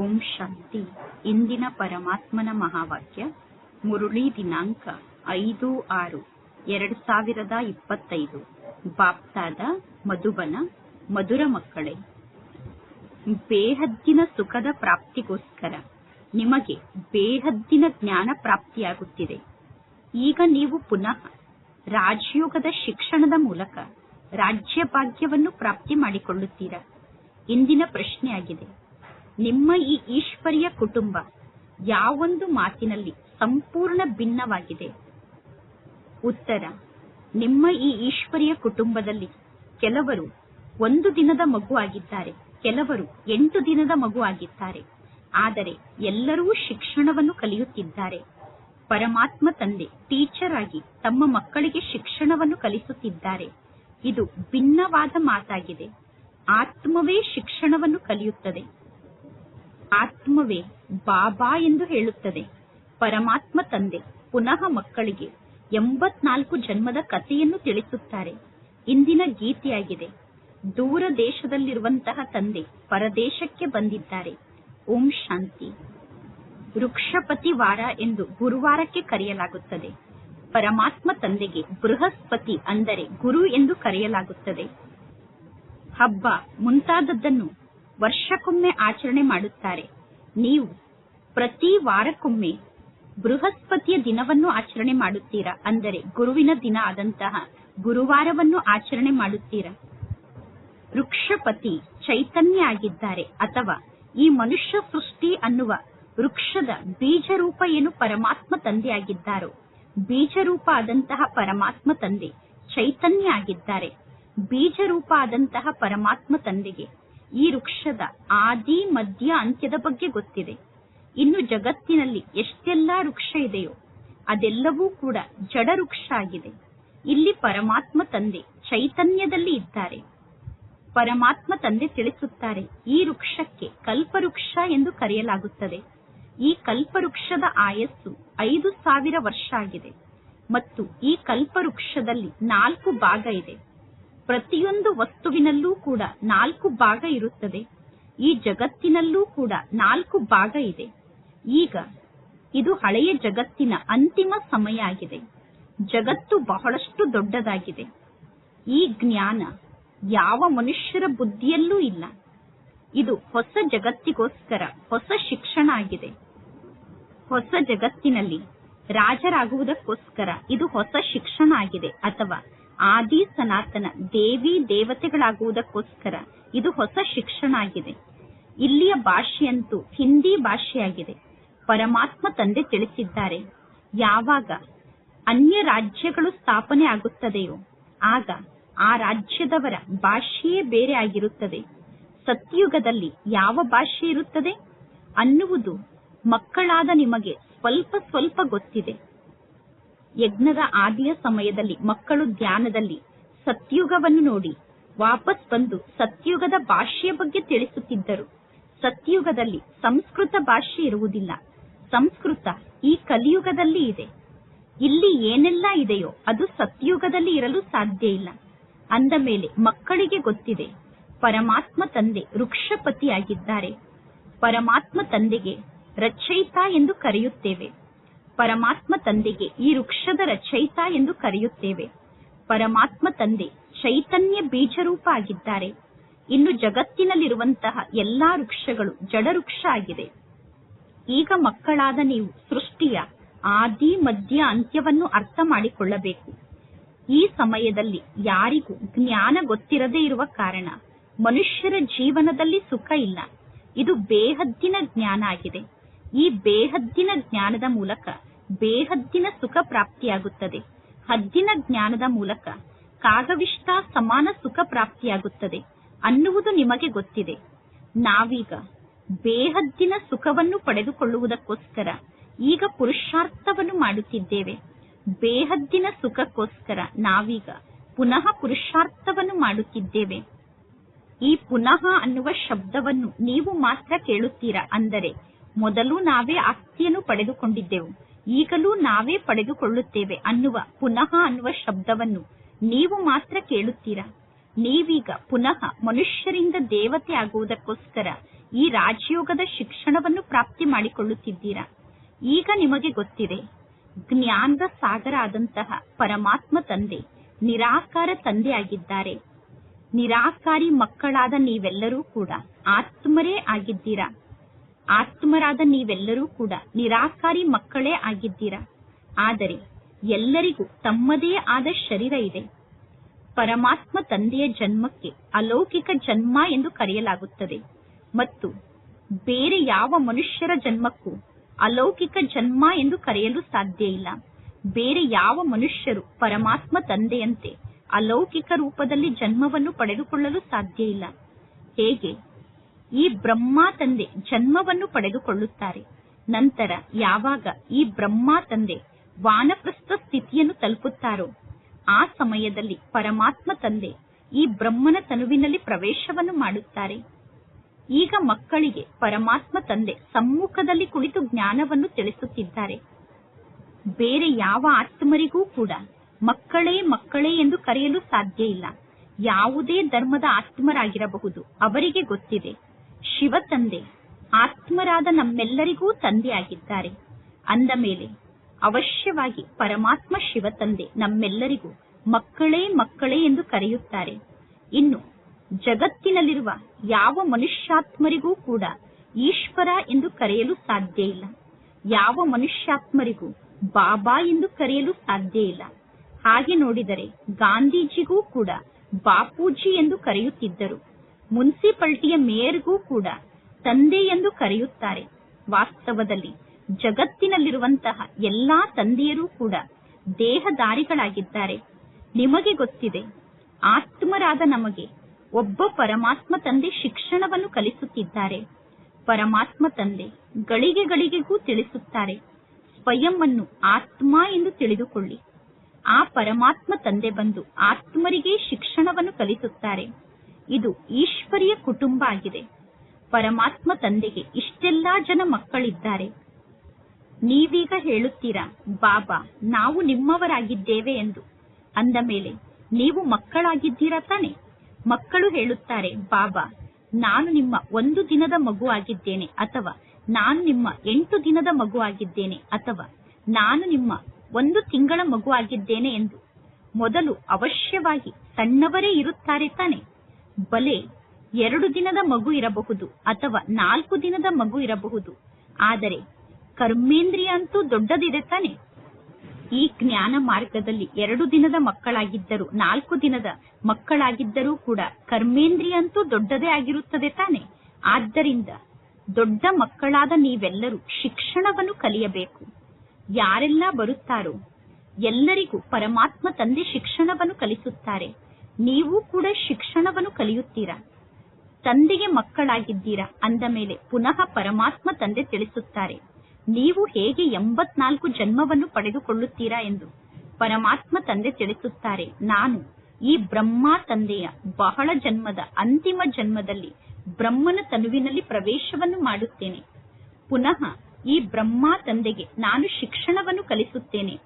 ಓಂ ಶಾಂತಿ. ಇಂದಿನ ಪರಮಾತ್ಮನ ಮಹಾವಾಕ್ಯ, ಮುರುಳಿ ದಿನಾಂಕ ಐದು ಆರು, ಎರಡು ಸಾವಿರದ ಇಪ್ಪತ್ತೈದು. ಬಾಪ್ತಾದ ಮಧುಬನ, ಮಧುರ ಮಕ್ಕಳೇ, ಬೇಹದ್ದಿನ ಸುಖದ ಪ್ರಾಪ್ತಿಗೋಸ್ಕರ ನಿಮಗೆ ಬೇಹದ್ದಿನ ಜ್ಞಾನ ಪ್ರಾಪ್ತಿಯಾಗುತ್ತಿದೆ. ಈಗ ನೀವು ಪುನಃ ರಾಜಯೋಗದ ಶಿಕ್ಷಣದ ಮೂಲಕ ರಾಜ್ಯ ಭಾಗ್ಯವನ್ನು ಪ್ರಾಪ್ತಿ ಮಾಡಿಕೊಳ್ಳುತ್ತೀರಾ? ಇಂದಿನ ಪ್ರಶ್ನೆಯಾಗಿದೆ. ನಿಮ್ಮ ಈ ಈಶ್ವರಿಯ ಕುಟುಂಬ ಯಾವೊಂದು ಮಾತಿನಲ್ಲಿ ಸಂಪೂರ್ಣ ಭಿನ್ನವಾಗಿದೆ. ಉತ್ತರ, ನಿಮ್ಮ ಈ ಈಶ್ವರಿಯ ಕುಟುಂಬದಲ್ಲಿ ಕೆಲವರು ಒಂದು ದಿನದ ಮಗು ಆಗಿದ್ದಾರೆ, ಕೆಲವರು ಎಂಟು ದಿನದ ಮಗು ಆಗಿದ್ದಾರೆ. ಆದರೆ ಎಲ್ಲರೂ ಶಿಕ್ಷಣವನ್ನು ಕಲಿಯುತ್ತಿದ್ದಾರೆ. ಪರಮಾತ್ಮ ತಂದೆ, ಟೀಚರ್ ಆಗಿ ತಮ್ಮ ಮಕ್ಕಳಿಗೆ ಶಿಕ್ಷಣವನ್ನು ಕಲಿಸುತ್ತಿದ್ದಾರೆ. ಇದು ಭಿನ್ನವಾದ ಮಾತಾಗಿದೆ. ಆತ್ಮವೇ ಶಿಕ್ಷಣವನ್ನು ಕಲಿಯುತ್ತದೆ. ಆತ್ಮವೇ ಬಾಬಾ ಎಂದು ಹೇಳುತ್ತದೆ. ಪರಮಾತ್ಮ ತಂದೆ, ಪುನಃ ಮಕ್ಕಳಿಗೆ ಎಂಬತ್ನಾಲ್ಕು ಜನ್ಮದ ಕಥೆಯನ್ನು ತಿಳಿಸುತ್ತಾರೆ. ಇಂದಿನ ಗೀತೆಯಾಗಿದೆ. ದೂರ ದೇಶದಲ್ಲಿರುವಂತಹ ತಂದೆ ಪರದೇಶಕ್ಕೆ ಬಂದಿದ್ದಾರೆ. ಓಂ ಶಾಂತಿ. ವೃಕ್ಷಪತಿ ವಾರ ಎಂದು ಗುರುವಾರಕ್ಕೆ ಕರೆಯಲಾಗುತ್ತದೆ. ಪರಮಾತ್ಮ ತಂದೆಗೆ ಬೃಹಸ್ಪತಿ ಅಂದರೆ ಗುರು ಎಂದು ಕರೆಯಲಾಗುತ್ತದೆ. ಹಬ್ಬ ಮುಂತಾದದ್ದನ್ನು ವರ್ಷಕ್ಕೊಮ್ಮೆ ಆಚರಣೆ ಮಾಡುತ್ತಾರೆ. ನೀವು ಪ್ರತಿ ವಾರಕ್ಕೊಮ್ಮೆ ಬೃಹಸ್ಪತಿಯ ದಿನವನ್ನು ಆಚರಣೆ ಮಾಡುತ್ತೀರಾ? ಅಂದರೆ ಗುರುವಿನ ದಿನ ಆದಂತಹ ಗುರುವಾರವನ್ನು ಆಚರಣೆ ಮಾಡುತ್ತೀರಾ? ವೃಕ್ಷಪತಿ ಚೈತನ್ಯ ಆಗಿದ್ದಾರೆ ಅಥವಾ ಈ ಮನುಷ್ಯ ಸೃಷ್ಟಿ ಅನ್ನುವ ವೃಕ್ಷದ ಬೀಜರೂಪ ಏನು ಪರಮಾತ್ಮ ತಂದೆ ಆಗಿದ್ದಾರೋ ಬೀಜರೂಪ ಆದಂತಹ ಪರಮಾತ್ಮ ತಂದೆ ಚೈತನ್ಯ ಆಗಿದ್ದಾರೆ. ಬೀಜರೂಪ ಆದಂತಹ ಪರಮಾತ್ಮ ತಂದೆಗೆ ಈ ವೃಕ್ಷದ ಆದಿ, ಮಧ್ಯ, ಅಂತ್ಯದ ಬಗ್ಗೆ ಗೊತ್ತಿದೆ. ಇನ್ನು ಜಗತ್ತಿನಲ್ಲಿ ಎಷ್ಟೆಲ್ಲಾ ವೃಕ್ಷ ಇದೆಯೋ, ಅದೆಲ್ಲವೂ ಕೂಡ ಜಡ ವೃಕ್ಷ ಆಗಿದೆ. ಇಲ್ಲಿ ಪರಮಾತ್ಮ ತಂದೆ ಚೈತನ್ಯದಲ್ಲಿ ಇದ್ದಾರೆ. ಪರಮಾತ್ಮ ತಂದೆ ತಿಳಿಸುತ್ತಾರೆ, ಈ ವೃಕ್ಷಕ್ಕೆ ಕಲ್ಪವೃಕ್ಷ ಎಂದು ಕರೆಯಲಾಗುತ್ತದೆ. ಈ ಕಲ್ಪವೃಕ್ಷದ ಆಯಸ್ಸು ಐದು ಸಾವಿರ ವರ್ಷ ಆಗಿದೆ. ಮತ್ತು ಈ ಕಲ್ಪವೃಕ್ಷದಲ್ಲಿ ನಾಲ್ಕು ಭಾಗ ಇದೆ. ಪ್ರತಿಯೊಂದು ವಸ್ತುವಿನಲ್ಲೂ ಕೂಡ ನಾಲ್ಕು ಭಾಗ ಇರುತ್ತದೆ. ಈ ಜಗತ್ತಿನಲ್ಲೂ ಕೂಡ ನಾಲ್ಕು ಭಾಗ ಇದೆ. ಈಗ ಇದು ಹಳೆಯ ಜಗತ್ತಿನ ಅಂತಿಮ ಸಮಯ ಆಗಿದೆ. ಜಗತ್ತು ಬಹಳಷ್ಟು ದೊಡ್ಡದಾಗಿದೆ. ಈ ಜ್ಞಾನ ಯಾವ ಮನುಷ್ಯರ ಬುದ್ಧಿಯಲ್ಲೂ ಇಲ್ಲ. ಇದು ಹೊಸ ಜಗತ್ತಿಗೋಸ್ಕರ ಹೊಸ ಶಿಕ್ಷಣ ಆಗಿದೆ. ಹೊಸ ಜಗತ್ತಿನಲ್ಲಿ ರಾಜರಾಗುವುದಕ್ಕೋಸ್ಕರ ಇದು ಹೊಸ ಶಿಕ್ಷಣ ಆಗಿದೆ ಅಥವಾ ಆದಿ ಸನಾತನ ದೇವಿ ದೇವತೆಗಳಾಗುವುದಕ್ಕೋಸ್ಕರ ಇದು ಹೊಸ ಶಿಕ್ಷಣ ಆಗಿದೆ. ಇಲ್ಲಿಯ ಭಾಷೆಯಂತೂ ಹಿಂದಿ ಭಾಷೆಯಾಗಿದೆ. ಪರಮಾತ್ಮ ತಂದೆ ತಿಳಿಸಿದ್ದಾರೆ. ಯಾವಾಗ ಅನ್ಯ ರಾಜ್ಯಗಳು ಸ್ಥಾಪನೆ ಆಗುತ್ತದೆಯೋ, ಆಗ ಆ ರಾಜ್ಯದವರ ಭಾಷೆಯೇ ಬೇರೆ ಆಗಿರುತ್ತದೆ. ಸತ್ಯುಗದಲ್ಲಿ ಯಾವ ಭಾಷೆ ಇರುತ್ತದೆ? ಅನ್ನುವುದು ಮಕ್ಕಳಾದ ನಿಮಗೆ ಸ್ವಲ್ಪ ಸ್ವಲ್ಪ ಗೊತ್ತಿದೆ. ಯಜ್ಞದ ಆದಿಯ ಸಮಯದಲ್ಲಿ, ಮಕ್ಕಳು ಧ್ಯಾನದಲ್ಲಿ ಸತ್ಯುಗವನ್ನು ನೋಡಿ. ವಾಪಸ್ ಬಂದು ಸತ್ಯುಗದ ಭಾಷೆಯ ಬಗ್ಗೆ ತಿಳಿಸುತ್ತಿದ್ದರು. ಸತ್ಯುಗದಲ್ಲಿ ಸಂಸ್ಕೃತ ಭಾಷೆ ಇರುವುದಿಲ್ಲ. ಸಂಸ್ಕೃತ ಈ ಕಲಿಯುಗದಲ್ಲಿ ಇದೆ. ಇಲ್ಲಿ ಏನೆಲ್ಲ ಇದೆಯೋ ಅದು ಸತ್ಯುಗದಲ್ಲಿ ಇರಲು ಸಾಧ್ಯ ಇಲ್ಲ. ಅಂದ ಮೇಲೆ ಮಕ್ಕಳಿಗೆ ಗೊತ್ತಿದೆ. ಪರಮಾತ್ಮ ತಂದೆ ವೃಕ್ಷಪತಿಯಾಗಿದ್ದಾರೆ. ಪರಮಾತ್ಮ ತಂದೆಗೆ ರಚಯಿತ ಎಂದು ಕರೆಯುತ್ತೇವೆ. ಪರಮಾತ್ಮ ತಂದೆಗೆ ಈ ವೃಕ್ಷದ ರಚಯಿತ ಎಂದು ಕರೆಯುತ್ತೇವೆ. ಪರಮಾತ್ಮ ತಂದೆ ಚೈತನ್ಯ ಬೀಜರೂಪ ಆಗಿದ್ದಾರೆ ಇನ್ನು ಜಗತ್ತಿನಲ್ಲಿರುವಂತಹ ಎಲ್ಲಾ ವೃಕ್ಷಗಳು ಜಡ ವೃಕ್ಷ ಆಗಿದೆ. ಈಗ ಮಕ್ಕಳಾದ ನೀವು ಸೃಷ್ಟಿಯ ಆದಿ, ಮಧ್ಯ, ಅಂತ್ಯವನ್ನು ಅರ್ಥ ಮಾಡಿಕೊಳ್ಳಬೇಕು. ಈ ಸಮಯದಲ್ಲಿ ಯಾರಿಗೂ ಜ್ಞಾನ ಗೊತ್ತಿರದೇ ಇರುವ ಕಾರಣ ಮನುಷ್ಯರ ಜೀವನದಲ್ಲಿ ಸುಖ ಇಲ್ಲ. ಇದು ಬೇಹದ್ದಿನ ಜ್ಞಾನ ಆಗಿದೆ. ಈ ಬೇಹದ್ದಿನ ಜ್ಞಾನದ ಮೂಲಕ ಬೇಹದ್ದಿನ ಸುಖ ಪ್ರಾಪ್ತಿಯಾಗುತ್ತದೆ. ಹದ್ದಿನ ಜ್ಞಾನದ ಮೂಲಕ ಕಾಗವಿಷ್ಟ ಸಮಾನ ಸುಖ ಪ್ರಾಪ್ತಿಯಾಗುತ್ತದೆ ಅನ್ನುವುದು ನಿಮಗೆ ಗೊತ್ತಿದೆ. ನಾವೀಗ ಬೇಹದ್ದಿನ ಸುಖವನ್ನು ಪಡೆದುಕೊಳ್ಳುವುದಕ್ಕೋಸ್ಕರ ಈಗ ಪುರುಷಾರ್ಥವನ್ನು ಮಾಡುತ್ತಿದ್ದೇವೆ. ಬೇಹದ್ದಿನ ಸುಖಕ್ಕೋಸ್ಕರ ನಾವೀಗ ಪುನಃ ಪುರುಷಾರ್ಥವನ್ನು ಮಾಡುತ್ತಿದ್ದೇವೆ. ಈ ಪುನಃ ಅನ್ನುವ ಶಬ್ದವನ್ನು ನೀವು ಮಾತ್ರ ಕೇಳುತ್ತೀರಾ? ಅಂದರೆ ಮೊದಲು ನಾವೇ ಆಸ್ತಿಯನ್ನು ಪಡೆದುಕೊಂಡಿದ್ದೆವು. ಈಗಲೂ ನಾವೇ ಪಡೆದುಕೊಳ್ಳುತ್ತೇವೆ ಅನ್ನುವ ಪುನಃ ಅನ್ನುವ ಶಬ್ದವನ್ನು ನೀವು ಮಾತ್ರ ಕೇಳುತ್ತೀರಾ? ನೀವೀಗ ಪುನಃ ಮನುಷ್ಯರಿಂದ ದೇವತೆ ಆಗುವುದಕ್ಕೋಸ್ಕರ ಈ ರಾಜಯೋಗದ ಶಿಕ್ಷಣವನ್ನು ಪ್ರಾಪ್ತಿ ಮಾಡಿಕೊಳ್ಳುತ್ತಿದ್ದೀರಾ? ಈಗ ನಿಮಗೆ ಗೊತ್ತಿದೆ, ಜ್ಞಾನದ ಸಾಗರ ಆದಂತಹ ಪರಮಾತ್ಮ ತಂದೆ ನಿರಾಕಾರ ತಂದೆಯಾಗಿದ್ದಾರೆ ನಿರಾಕಾರಿ ಮಕ್ಕಳಾದ ನೀವೆಲ್ಲರೂ ಕೂಡ ಆತ್ಮರೇ ಆಗಿದ್ದೀರಾ? ಆತ್ಮರಾದ ನೀವೆಲ್ಲರೂ ಕೂಡ ನಿರಾಕಾರಿ ಮಕ್ಕಳೇ ಆಗಿದ್ದೀರಾ? ಆದರೆ ಎಲ್ಲರಿಗೂ ತಮ್ಮದೇ ಆದ ಶರೀರ ಇದೆ. ಪರಮಾತ್ಮ ತಂದೆಯ ಜನ್ಮಕ್ಕೆ ಅಲೌಕಿಕ ಜನ್ಮ ಎಂದು ಕರೆಯಲಾಗುತ್ತದೆ. ಮತ್ತು ಬೇರೆ ಯಾವ ಮನುಷ್ಯರ ಜನ್ಮಕ್ಕೂ ಅಲೌಕಿಕ ಜನ್ಮ ಎಂದು ಕರೆಯಲು ಸಾಧ್ಯ ಇಲ್ಲ. ಬೇರೆ ಯಾವ ಮನುಷ್ಯರು ಪರಮಾತ್ಮ ತಂದೆಯಂತೆ ಅಲೌಕಿಕ ರೂಪದಲ್ಲಿ ಜನ್ಮವನ್ನು ಪಡೆದುಕೊಳ್ಳಲು ಸಾಧ್ಯ ಇಲ್ಲ. ಹೇಗೆ? ಈ ಬ್ರಹ್ಮ ತಂದೆ ಜನ್ಮವನ್ನು ಪಡೆದುಕೊಳ್ಳುತ್ತಾರೆ. ನಂತರ ಯಾವಾಗ ಈ ಬ್ರಹ್ಮ ತಂದೆ ವಾನಪ್ರಸ್ಥ ಸ್ಥಿತಿಯನ್ನು ತಲುಪುತ್ತಾರೋ, ಆ ಸಮಯದಲ್ಲಿ ಪರಮಾತ್ಮ ತಂದೆ ಈ ಬ್ರಹ್ಮನ ತನುವಿನಲ್ಲಿ ಪ್ರವೇಶವನ್ನು ಮಾಡುತ್ತಾರೆ. ಈಗ ಮಕ್ಕಳಿಗೆ ಪರಮಾತ್ಮ ತಂದೆ ಸಮ್ಮುಖದಲ್ಲಿ ಕುಳಿತು ಜ್ಞಾನವನ್ನು ತಿಳಿಸುತ್ತಿದ್ದಾರೆ. ಬೇರೆ ಯಾವ ಆತ್ಮರಿಗೂ ಕೂಡ ಮಕ್ಕಳೇ ಮಕ್ಕಳೇ ಎಂದು ಕರೆಯಲು ಸಾಧ್ಯ ಇಲ್ಲ. ಯಾವುದೇ ಧರ್ಮದ ಆತ್ಮರಾಗಿರಬಹುದು, ಅವರಿಗೆ ಗೊತ್ತಿದೆ. ಶಿವ ತಂದೆ ಆತ್ಮರಾದ ನಮ್ಮೆಲ್ಲರಿಗೂ ತಂದೆಯಾಗಿದ್ದಾರೆ. ಅಂದ ಮೇಲೆ, ಅವಶ್ಯವಾಗಿ ಪರಮಾತ್ಮ ಶಿವ ತಂದೆ ನಮ್ಮೆಲ್ಲರಿಗೂ ಮಕ್ಕಳೇ ಮಕ್ಕಳೇ ಎಂದು ಕರೆಯುತ್ತಾರೆ. ಇನ್ನು, ಜಗತ್ತಿನಲ್ಲಿರುವ ಯಾವ ಮನುಷ್ಯಾತ್ಮರಿಗೂ ಕೂಡ ಈಶ್ವರ ಎಂದು ಕರೆಯಲು ಸಾಧ್ಯ ಇಲ್ಲ. ಯಾವ ಮನುಷ್ಯಾತ್ಮರಿಗೂ ಬಾಬಾ ಎಂದು ಕರೆಯಲು ಸಾಧ್ಯ ಇಲ್ಲ. ಹಾಗೆ ನೋಡಿದರೆ ಗಾಂಧೀಜಿಗೂ ಕೂಡ ಬಾಪೂಜಿ ಎಂದು ಕರೆಯುತ್ತಿದ್ದರು. ಮುನ್ಸಿಪಾಲಿಟಿಯ ಮೇಯರ್ಗೂ ಕೂಡ ತಂದೆ ಎಂದು ಕರೆಯುತ್ತಾರೆ. ವಾಸ್ತವದಲ್ಲಿ ಜಗತ್ತಿನಲ್ಲಿರುವಂತಹ ಎಲ್ಲಾ ತಂದೆಯರೂ ಕೂಡ ದೇಹದಾರಿಗಳಾಗಿದ್ದಾರೆ ನಿಮಗೆ ಗೊತ್ತಿದೆ, ಆತ್ಮರಾದ ನಮಗೆ ಒಬ್ಬ ಪರಮಾತ್ಮ ತಂದೆ ಶಿಕ್ಷಣವನ್ನು ಕಲಿಸುತ್ತಿದ್ದಾರೆ. ಪರಮಾತ್ಮ ತಂದೆ ಗಳಿಗೆ ಗಳಿಗೆಗೂ ತಿಳಿಸುತ್ತಾರೆ. ಸ್ವಯಂ ಅನ್ನು ಆತ್ಮ ಎಂದು ತಿಳಿದುಕೊಳ್ಳಿ. ಆ ಪರಮಾತ್ಮ ತಂದೆ ಬಂದು ಆತ್ಮರಿಗೆ ಶಿಕ್ಷಣವನ್ನು ಕಲಿಸುತ್ತಾರೆ. ಇದು ಈಶ್ವರಿಯ ಕುಟುಂಬ ಆಗಿದೆ. ಪರಮಾತ್ಮ ತಂದೆಗೆ ಇಷ್ಟೆಲ್ಲಾ ಜನ ಮಕ್ಕಳಿದ್ದಾರೆ. ನೀವೀಗ ಹೇಳುತ್ತೀರಾ, ಬಾಬಾ, ನಾವು ನಿಮ್ಮವರಾಗಿದ್ದೇವೆ ಎಂದು. ಅಂದ ಮೇಲೆ, ನೀವು ಮಕ್ಕಳಾಗಿದ್ದೀರಾ ತಾನೆ? ಮಕ್ಕಳು ಹೇಳುತ್ತಾರೆ, ಬಾಬಾ, ನಾನು ನಿಮ್ಮ ಒಂದು ದಿನದ ಮಗು ಆಗಿದ್ದೇನೆ ಅಥವಾ ನಾನು ನಿಮ್ಮ ಎಂಟು ದಿನದ ಮಗು ಆಗಿದ್ದೇನೆ ಅಥವಾ ನಾನು ನಿಮ್ಮ ಒಂದು ತಿಂಗಳ ಮಗು ಆಗಿದ್ದೇನೆ ಎಂದು. ಮೊದಲು ಅವಶ್ಯವಾಗಿ ಸಣ್ಣವರೇ ಇರುತ್ತಾರೆ ತಾನೆ. ಬಲೆ ಎರಡು ದಿನದ ಮಗು ಇರಬಹುದು ಅಥವಾ ನಾಲ್ಕು ದಿನದ ಮಗು ಇರಬಹುದು. ಆದರೆ ಕರ್ಮೇಂದ್ರಿಯ ಅಂತೂ ದೊಡ್ಡದಿದೆ ತಾನೆ. ಈ ಜ್ಞಾನ ಮಾರ್ಗದಲ್ಲಿ ಎರಡು ದಿನದ ಮಕ್ಕಳಾಗಿದ್ದರೂ ನಾಲ್ಕು ದಿನದ ಮಕ್ಕಳಾಗಿದ್ದರೂ ಕೂಡ ಕರ್ಮೇಂದ್ರಿಯ ಅಂತೂ ದೊಡ್ಡದೇ ಆಗಿರುತ್ತದೆ ತಾನೆ. ಆದ್ದರಿಂದ ದೊಡ್ಡ ಮಕ್ಕಳಾದ ನೀವೆಲ್ಲರೂ ಶಿಕ್ಷಣವನ್ನು ಕಲಿಯಬೇಕು. ಯಾರೆಲ್ಲ ಬರುತ್ತಾರೋ ಎಲ್ಲರಿಗೂ ಪರಮಾತ್ಮ ತಂದೆ ಶಿಕ್ಷಣವನ್ನು ಕಲಿಸುತ್ತಾರೆ. ನೀವು ಕೂಡ ಶಿಕ್ಷಣವನ್ನು ಕಲಿಯುತ್ತೀರಾ? ತಂದೆಗೆ ಮಕ್ಕಳಾಗಿದ್ದೀರಾ? ಅಂದ ಮೇಲೆ ಪುನಃ ಪರಮಾತ್ಮ ತಂದೆ ತಿಳಿಸುತ್ತಾರೆ, ನೀವು ಹೇಗೆ ಎಂಬತ್ನಾಲ್ಕು ಜನ್ಮವನ್ನು ಪಡೆದುಕೊಳ್ಳುತ್ತೀರಾ ಎಂದು. ಪರಮಾತ್ಮ ತಂದೆ ತಿಳಿಸುತ್ತಾರೆ, ನಾನು ಈ ಬ್ರಹ್ಮ ತಂದೆಯ ಬಹಳ ಜನ್ಮದ ಅಂತಿಮ ಜನ್ಮದಲ್ಲಿ ಬ್ರಹ್ಮನ ತನುವಿನಲ್ಲಿ ಪ್ರವೇಶವನ್ನು ಮಾಡುತ್ತೇನೆ. ಪುನಃ ಈ ಬ್ರಹ್ಮ ತಂದೆಗೆ ನಾನು ಶಿಕ್ಷಣವನ್ನು ಕಲಿಸುತ್ತೇನೆ.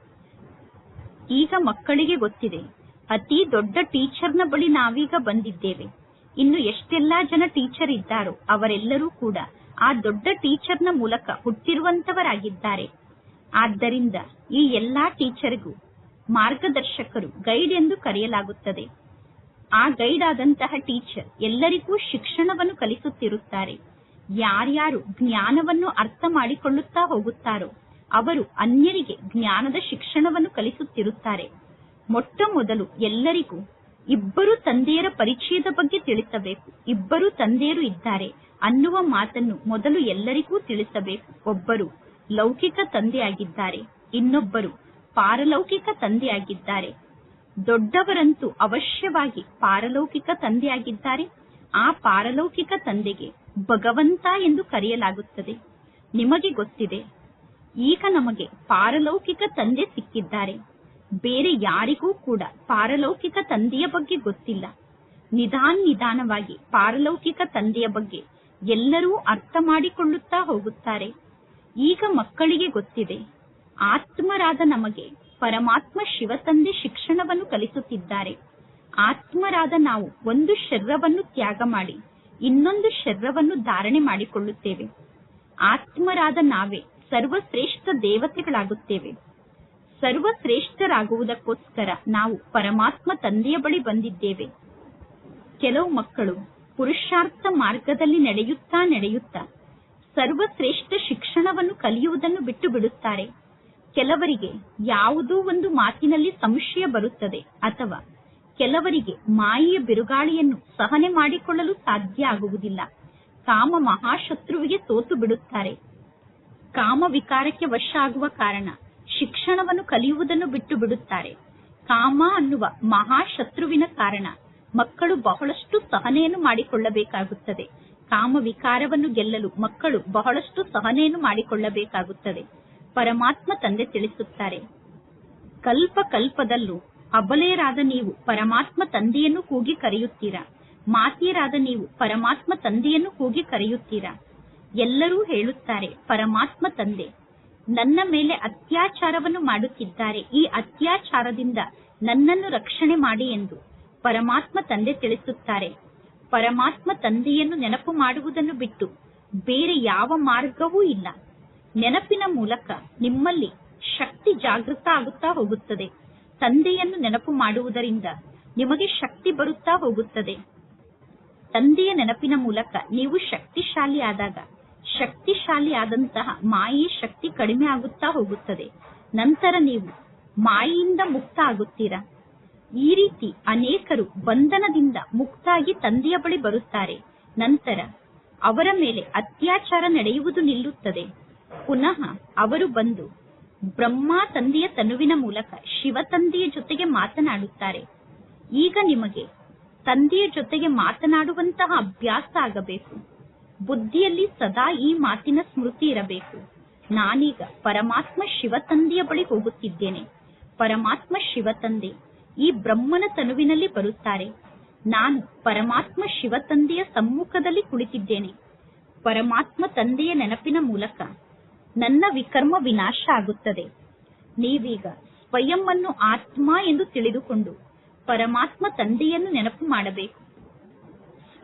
ಈಗ ಮಕ್ಕಳಿಗೆ ಗೊತ್ತಿದೆ ಅತಿ ದೊಡ್ಡ ಟೀಚರ್ನ ಬಳಿ ನಾವೀಗ ಬಂದಿದ್ದೇವೆ. ಇನ್ನು ಎಷ್ಟೆಲ್ಲಾ ಜನ ಟೀಚರ್ ಇದ್ದಾರೋ ಅವರೆಲ್ಲರೂ ಕೂಡ ಆ ದೊಡ್ಡ ಟೀಚರ್ನ ಮೂಲಕ ಹುಟ್ಟಿರುವಂತವರಾಗಿದ್ದಾರೆ. ಆದ್ದರಿಂದ ಈ ಎಲ್ಲಾ ಟೀಚರ್ಗೂ ಮಾರ್ಗದರ್ಶಕರು ಗೈಡ್ ಎಂದು ಕರೆಯಲಾಗುತ್ತದೆ. ಆ ಗೈಡ್ ಆದಂತಹ ಟೀಚರ್ ಎಲ್ಲರಿಗೂ ಶಿಕ್ಷಣವನ್ನು ಕಲಿಸುತ್ತಿರುತ್ತಾರೆ. ಯಾರ್ಯಾರು ಜ್ಞಾನವನ್ನು ಅರ್ಥ ಮಾಡಿಕೊಳ್ಳುತ್ತಾ ಹೋಗುತ್ತಾರೋ ಅವರು ಅನ್ಯರಿಗೆ ಜ್ಞಾನದ ಶಿಕ್ಷಣವನ್ನು ಕಲಿಸುತ್ತಿರುತ್ತಾರೆ. ಮೊಟ್ಟ ಮೊದಲು ಎಲ್ಲರಿಗೂ ಇಬ್ಬರು ತಂದೆಯರ ಪರಿಚಯದ ಬಗ್ಗೆ ತಿಳಿಸಬೇಕು. ಇಬ್ಬರು ತಂದೆಯರು ಇದ್ದಾರೆ ಅನ್ನುವ ಮಾತನ್ನು ಮೊದಲು ಎಲ್ಲರಿಗೂ ತಿಳಿಸಬೇಕು. ಒಬ್ಬರು ಲೌಕಿಕ ತಂದೆಯಾಗಿದ್ದಾರೆ, ಇನ್ನೊಬ್ಬರು ಪಾರಲೌಕಿಕ ತಂದೆಯಾಗಿದ್ದಾರೆ. ದೊಡ್ಡವರಂತೂ ಅವಶ್ಯವಾಗಿ ಪಾರಲೌಕಿಕ ತಂದೆಯಾಗಿದ್ದಾರೆ. ಆ ಪಾರಲೌಕಿಕ ತಂದೆಗೆ ಭಗವಂತ ಎಂದು ಕರೆಯಲಾಗುತ್ತದೆ. ನಿಮಗೆ ಗೊತ್ತಿದೆ, ಈಗ ನಮಗೆ ಪಾರಲೌಕಿಕ ತಂದೆ ಸಿಕ್ಕಿದ್ದಾರೆ. ಬೇರೆ ಯಾರಿಗೂ ಕೂಡ ಪಾರಲೌಕಿಕ ತಂದೆಯ ಬಗ್ಗೆ ಗೊತ್ತಿಲ್ಲ. ನಿಧಾನ ನಿಧಾನವಾಗಿ ಪಾರಲೌಕಿಕ ತಂದೆಯ ಬಗ್ಗೆ ಎಲ್ಲರೂ ಅರ್ಥ ಮಾಡಿಕೊಳ್ಳುತ್ತಾ ಹೋಗುತ್ತಾರೆ. ಈಗ ಮಕ್ಕಳಿಗೆ ಗೊತ್ತಿದೆ, ಆತ್ಮರಾದ ನಮಗೆ ಪರಮಾತ್ಮ ಶಿವತಂದೆ ಶಿಕ್ಷಣವನ್ನು ಕಲಿಸುತ್ತಿದ್ದಾರೆ. ಆತ್ಮರಾದ ನಾವು ಒಂದು ಶರೀರವನ್ನು ತ್ಯಾಗ ಮಾಡಿ ಇನ್ನೊಂದು ಶರೀರವನ್ನು ಧಾರಣೆ ಮಾಡಿಕೊಳ್ಳುತ್ತೇವೆ. ಆತ್ಮರಾದ ನಾವೇ ಸರ್ವಶ್ರೇಷ್ಠ ದೇವತೆಗಳಾಗುತ್ತೇವೆ. ಸರ್ವಶ್ರೇಷ್ಠರಾಗುವುದಕ್ಕೋಸ್ಕರ ನಾವು ಪರಮಾತ್ಮ ತಂದೆಯ ಬಳಿ ಬಂದಿದ್ದೇವೆ. ಕೆಲವು ಮಕ್ಕಳು ಪುರುಷಾರ್ಥ ಮಾರ್ಗದಲ್ಲಿ ನಡೆಯುತ್ತಾ ನಡೆಯುತ್ತಾ ಸರ್ವಶ್ರೇಷ್ಠ ಶಿಕ್ಷಣವನ್ನು ಕಲಿಯುವುದನ್ನು ಬಿಟ್ಟು ಬಿಡುತ್ತಾರೆ ಕೆಲವರಿಗೆ ಯಾವುದೋ ಒಂದು ಮಾತಿನಲ್ಲಿ ಸಂಶಯ ಬರುತ್ತದೆ ಅಥವಾ ಕೆಲವರಿಗೆ ಮಾಯೆಯ ಬಿರುಗಾಳಿಯನ್ನು ಸಹನೆ ಮಾಡಿಕೊಳ್ಳಲು ಸಾಧ್ಯ ಆಗುವುದಿಲ್ಲ. ಕಾಮ ಮಹಾಶತ್ರುವಿಗೆ ಸೋತು ಬಿಡುತ್ತಾರೆ. ಕಾಮ ವಿಕಾರಕ್ಕೆ ವಶ ಆಗುವ ಕಾರಣ ಶಿಕ್ಷಣವನ್ನು ಕಲಿಯುವುದನ್ನು ಬಿಟ್ಟು ಬಿಡುತ್ತಾರೆ. ಕಾಮ ಅನ್ನುವ ಮಹಾಶತ್ರುವಿನ ಕಾರಣ ಮಕ್ಕಳು ಬಹಳಷ್ಟು ಸಹನೆಯನ್ನು ಮಾಡಿಕೊಳ್ಳಬೇಕಾಗುತ್ತದೆ. ಕಾಮ ವಿಕಾರವನ್ನು ಗೆಲ್ಲಲು ಮಕ್ಕಳು ಬಹಳಷ್ಟು ಸಹನೆಯನ್ನು ಮಾಡಿಕೊಳ್ಳಬೇಕಾಗುತ್ತದೆ. ಪರಮಾತ್ಮ ತಂದೆ ತಿಳಿಸುತ್ತಾರೆ, ಕಲ್ಪ ಕಲ್ಪದಲ್ಲೂ ಅಬಲೆಯರಾದ ನೀವು ಪರಮಾತ್ಮ ತಂದೆಯನ್ನು ಕೂಗಿ ಕರೆಯುತ್ತೀರಾ? ಮಾತಿಯರಾದ ನೀವು ಪರಮಾತ್ಮ ತಂದೆಯನ್ನು ಕೂಗಿ ಕರೆಯುತ್ತೀರಾ? ಎಲ್ಲರೂ ಹೇಳುತ್ತಾರೆ, ಪರಮಾತ್ಮ ತಂದೆ ನನ್ನ ಮೇಲೆ ಅತ್ಯಾಚಾರವನ್ನು ಮಾಡುತ್ತಿದ್ದಾರೆ. ಈ ಅತ್ಯಾಚಾರದಿಂದ ನನ್ನನ್ನು ರಕ್ಷಣೆ ಮಾಡಿ ಎಂದು ಪರಮಾತ್ಮ ತಂದೆ ತಿಳಿಸುತ್ತಾರೆ. ಪರಮಾತ್ಮ ತಂದೆಯನ್ನು ನೆನಪು ಮಾಡುವುದನ್ನು ಬಿಟ್ಟು ಬೇರೆ ಯಾವ ಮಾರ್ಗವೂ ಇಲ್ಲ. ನೆನಪಿನ ಮೂಲಕ ನಿಮ್ಮಲ್ಲಿ ಶಕ್ತಿ ಜಾಗೃತ ಆಗುತ್ತಾ ಹೋಗುತ್ತದೆ. ತಂದೆಯನ್ನು ನೆನಪು ಮಾಡುವುದರಿಂದ ನಿಮಗೆ ಶಕ್ತಿ ಬರುತ್ತಾ ಹೋಗುತ್ತದೆ. ತಂದೆಯ ನೆನಪಿನ ಮೂಲಕ ನೀವು ಶಕ್ತಿಶಾಲಿ ಆದಾಗ ಶಕ್ತಿಶಾಲಿ ಆದಂತಹ ಮಾಯಿ ಶಕ್ತಿ ಕಡಿಮೆ ಆಗುತ್ತಾ ಹೋಗುತ್ತದೆ. ನಂತರ ನೀವು ಮಾಯಿಯಿಂದ ಮುಕ್ತ ಆಗುತ್ತೀರಾ? ಈ ರೀತಿ ಅನೇಕರು ಬಂಧನದಿಂದ ಮುಕ್ತಾಗಿ ತಂದೆಯ ಬಳಿ ಬರುತ್ತಾರೆ. ನಂತರ ಅವರ ಮೇಲೆ ಅತ್ಯಾಚಾರ ನಡೆಯುವುದು ನಿಲ್ಲುತ್ತದೆ. ಪುನಃ ಅವರು ಬಂದು ಬ್ರಹ್ಮ ತಂದೆಯ ತನುವಿನ ಮೂಲಕ ಶಿವ ತಂದೆಯ ಜೊತೆಗೆ ಮಾತನಾಡುತ್ತಾರೆ. ಈಗ ನಿಮಗೆ ತಂದೆಯ ಜೊತೆಗೆ ಮಾತನಾಡುವಂತಹ ಅಭ್ಯಾಸ ಆಗಬೇಕು. ಬುದ್ಧಿಯಲ್ಲಿ ಸದಾ ಈ ಮಾತಿನ ಸ್ಮೃತಿ ಇರಬೇಕು. ನಾನೀಗ ಪರಮಾತ್ಮ ಶಿವ ತಂದೆಯ ಬಳಿ ಹೋಗುತ್ತಿದ್ದೇನೆ. ಪರಮಾತ್ಮ ಶಿವ ತಂದೆ ಈ ಬ್ರಹ್ಮನ ತನುವಿನಲ್ಲಿ ಬರುತ್ತಾರೆ. ನಾನು ಪರಮಾತ್ಮ ಶಿವ ತಂದೆಯ ಸಮ್ಮುಖದಲ್ಲಿ ಕುಳಿತಿದ್ದೇನೆ. ಪರಮಾತ್ಮ ತಂದೆಯ ನೆನಪಿನ ಮೂಲಕ ನನ್ನ ವಿಕರ್ಮ ವಿನಾಶ ಆಗುತ್ತದೆ. ನೀವೀಗ ಸ್ವಯಂ ಅನ್ನು ಆತ್ಮ ಎಂದು ತಿಳಿದುಕೊಂಡು ಪರಮಾತ್ಮ ತಂದೆಯನ್ನು ನೆನಪು ಮಾಡಬೇಕು.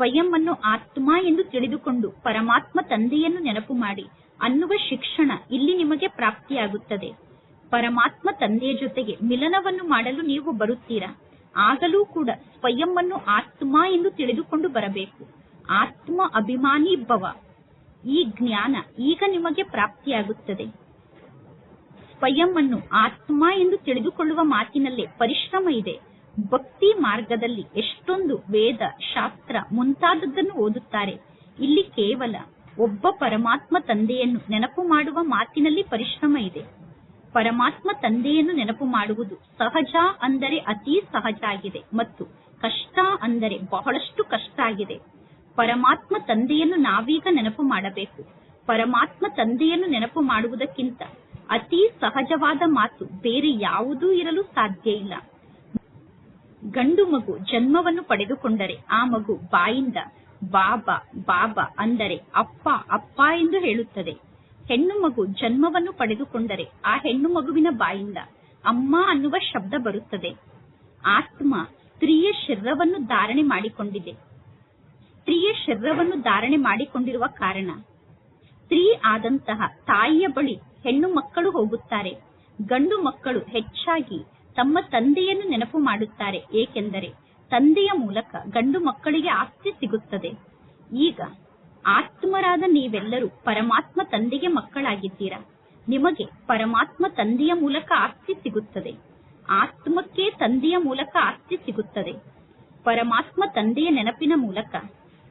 ಸ್ವಯಂ ಆತ್ಮ ಎಂದು ತಿಳಿದುಕೊಂಡು ಪರಮಾತ್ಮ ತಂದೆಯನ್ನು ನೆನಪು ಮಾಡಿ ಅನ್ನುವ ಶಿಕ್ಷಣ ಇಲ್ಲಿ ನಿಮಗೆ ಪ್ರಾಪ್ತಿಯಾಗುತ್ತದೆ. ಪರಮಾತ್ಮ ತಂದೆಯ ಜೊತೆಗೆ ಮಿಲನವನ್ನು ಮಾಡಲು ನೀವು ಬರುತ್ತೀರಾ? ಆಗಲೂ ಕೂಡ ಸ್ವಯಂ ಆತ್ಮ ಎಂದು ತಿಳಿದುಕೊಂಡು ಬರಬೇಕು. ಆತ್ಮ ಅಭಿಮಾನಿ ಭವ. ಈ ಜ್ಞಾನ ಈಗ ನಿಮಗೆ ಪ್ರಾಪ್ತಿಯಾಗುತ್ತದೆ. ಸ್ವಯಂ ಅನ್ನು ಆತ್ಮ ಎಂದು ತಿಳಿದುಕೊಳ್ಳುವ ಮಾತಿನಲ್ಲೇ ಪರಿಶ್ರಮ ಇದೆ. ಭಕ್ತಿ ಮಾರ್ಗದಲ್ಲಿ ಎಷ್ಟೊಂದು ವೇದ, ಶಾಸ್ತ್ರ ಮುಂತಾದದ್ದನ್ನು ಓದುತ್ತಾರೆ. ಇಲ್ಲಿ ಕೇವಲ ಒಬ್ಬ ಪರಮಾತ್ಮ ತಂದೆಯನ್ನು ನೆನಪು ಮಾಡುವ ಮಾತಿನಲ್ಲಿ ಪರಿಶ್ರಮ ಇದೆ. ಪರಮಾತ್ಮ ತಂದೆಯನ್ನು ನೆನಪು ಮಾಡುವುದು ಸಹಜ ಅಂದರೆ ಅತಿ ಸಹಜ ಆಗಿದೆ ಮತ್ತು ಕಷ್ಟ ಅಂದರೆ ಬಹಳಷ್ಟು ಕಷ್ಟ ಆಗಿದೆ. ಪರಮಾತ್ಮ ತಂದೆಯನ್ನು ನಾವೀಗ ನೆನಪು ಮಾಡಬೇಕು. ಪರಮಾತ್ಮ ತಂದೆಯನ್ನು ನೆನಪು ಮಾಡುವುದಕ್ಕಿಂತ ಅತಿ ಸಹಜವಾದ ಮಾತು ಬೇರೆ ಯಾವುದೂ ಇರಲು ಸಾಧ್ಯ ಇಲ್ಲ. ಗಂಡು ಮಗು ಜನ್ಮವನ್ನು ಪಡೆದುಕೊಂಡರೆ ಆ ಮಗು ಬಾಯಿಂದ ಬಾಬಾ ಬಾಬಾ ಅಂದರೆ ಅಪ್ಪ ಅಪ್ಪ ಎಂದು ಹೇಳುತ್ತದೆ. ಹೆಣ್ಣು ಮಗು ಜನ್ಮವನ್ನು ಪಡೆದುಕೊಂಡರೆ ಆ ಹೆಣ್ಣು ಮಗುವಿನ ಬಾಯಿಂದ ಅಮ್ಮ ಅನ್ನುವ ಶಬ್ದ ಬರುತ್ತದೆ. ಆತ್ಮ ಸ್ತ್ರೀಯ ಶರೀರವನ್ನು ಧಾರಣೆ ಮಾಡಿಕೊಂಡಿದೆ. ಸ್ತ್ರೀಯ ಶರೀರವನ್ನು ಧಾರಣೆ ಮಾಡಿಕೊಂಡಿರುವ ಕಾರಣ ಸ್ತ್ರೀ ಆದಂತಹ ತಾಯಿಯ ಬಳಿ ಹೆಣ್ಣು ಮಕ್ಕಳು ಹೋಗುತ್ತಾರೆ. ಗಂಡು ಮಕ್ಕಳು ಹೆಚ್ಚಾಗಿ ತಮ್ಮ ತಂದೆಯನ್ನು ನೆನಪು ಮಾಡುತ್ತಾರೆ. ಏಕೆಂದರೆ ತಂದೆಯ ಮೂಲಕ ಗಂಡು ಮಕ್ಕಳಿಗೆ ಆಸ್ತಿ ಸಿಗುತ್ತದೆ. ಈಗ ಆತ್ಮರಾದ ನೀವೆಲ್ಲರೂ ಪರಮಾತ್ಮ ತಂದೆಗೆ ಮಕ್ಕಳಾಗಿದ್ದೀರಾ? ನಿಮಗೆ ಪರಮಾತ್ಮ ತಂದೆಯ ಮೂಲಕ ಆಸ್ತಿ ಸಿಗುತ್ತದೆ. ಆತ್ಮಕ್ಕೆ ತಂದೆಯ ಮೂಲಕ ಆಸ್ತಿ ಸಿಗುತ್ತದೆ. ಪರಮಾತ್ಮ ತಂದೆಯ ನೆನಪಿನ ಮೂಲಕ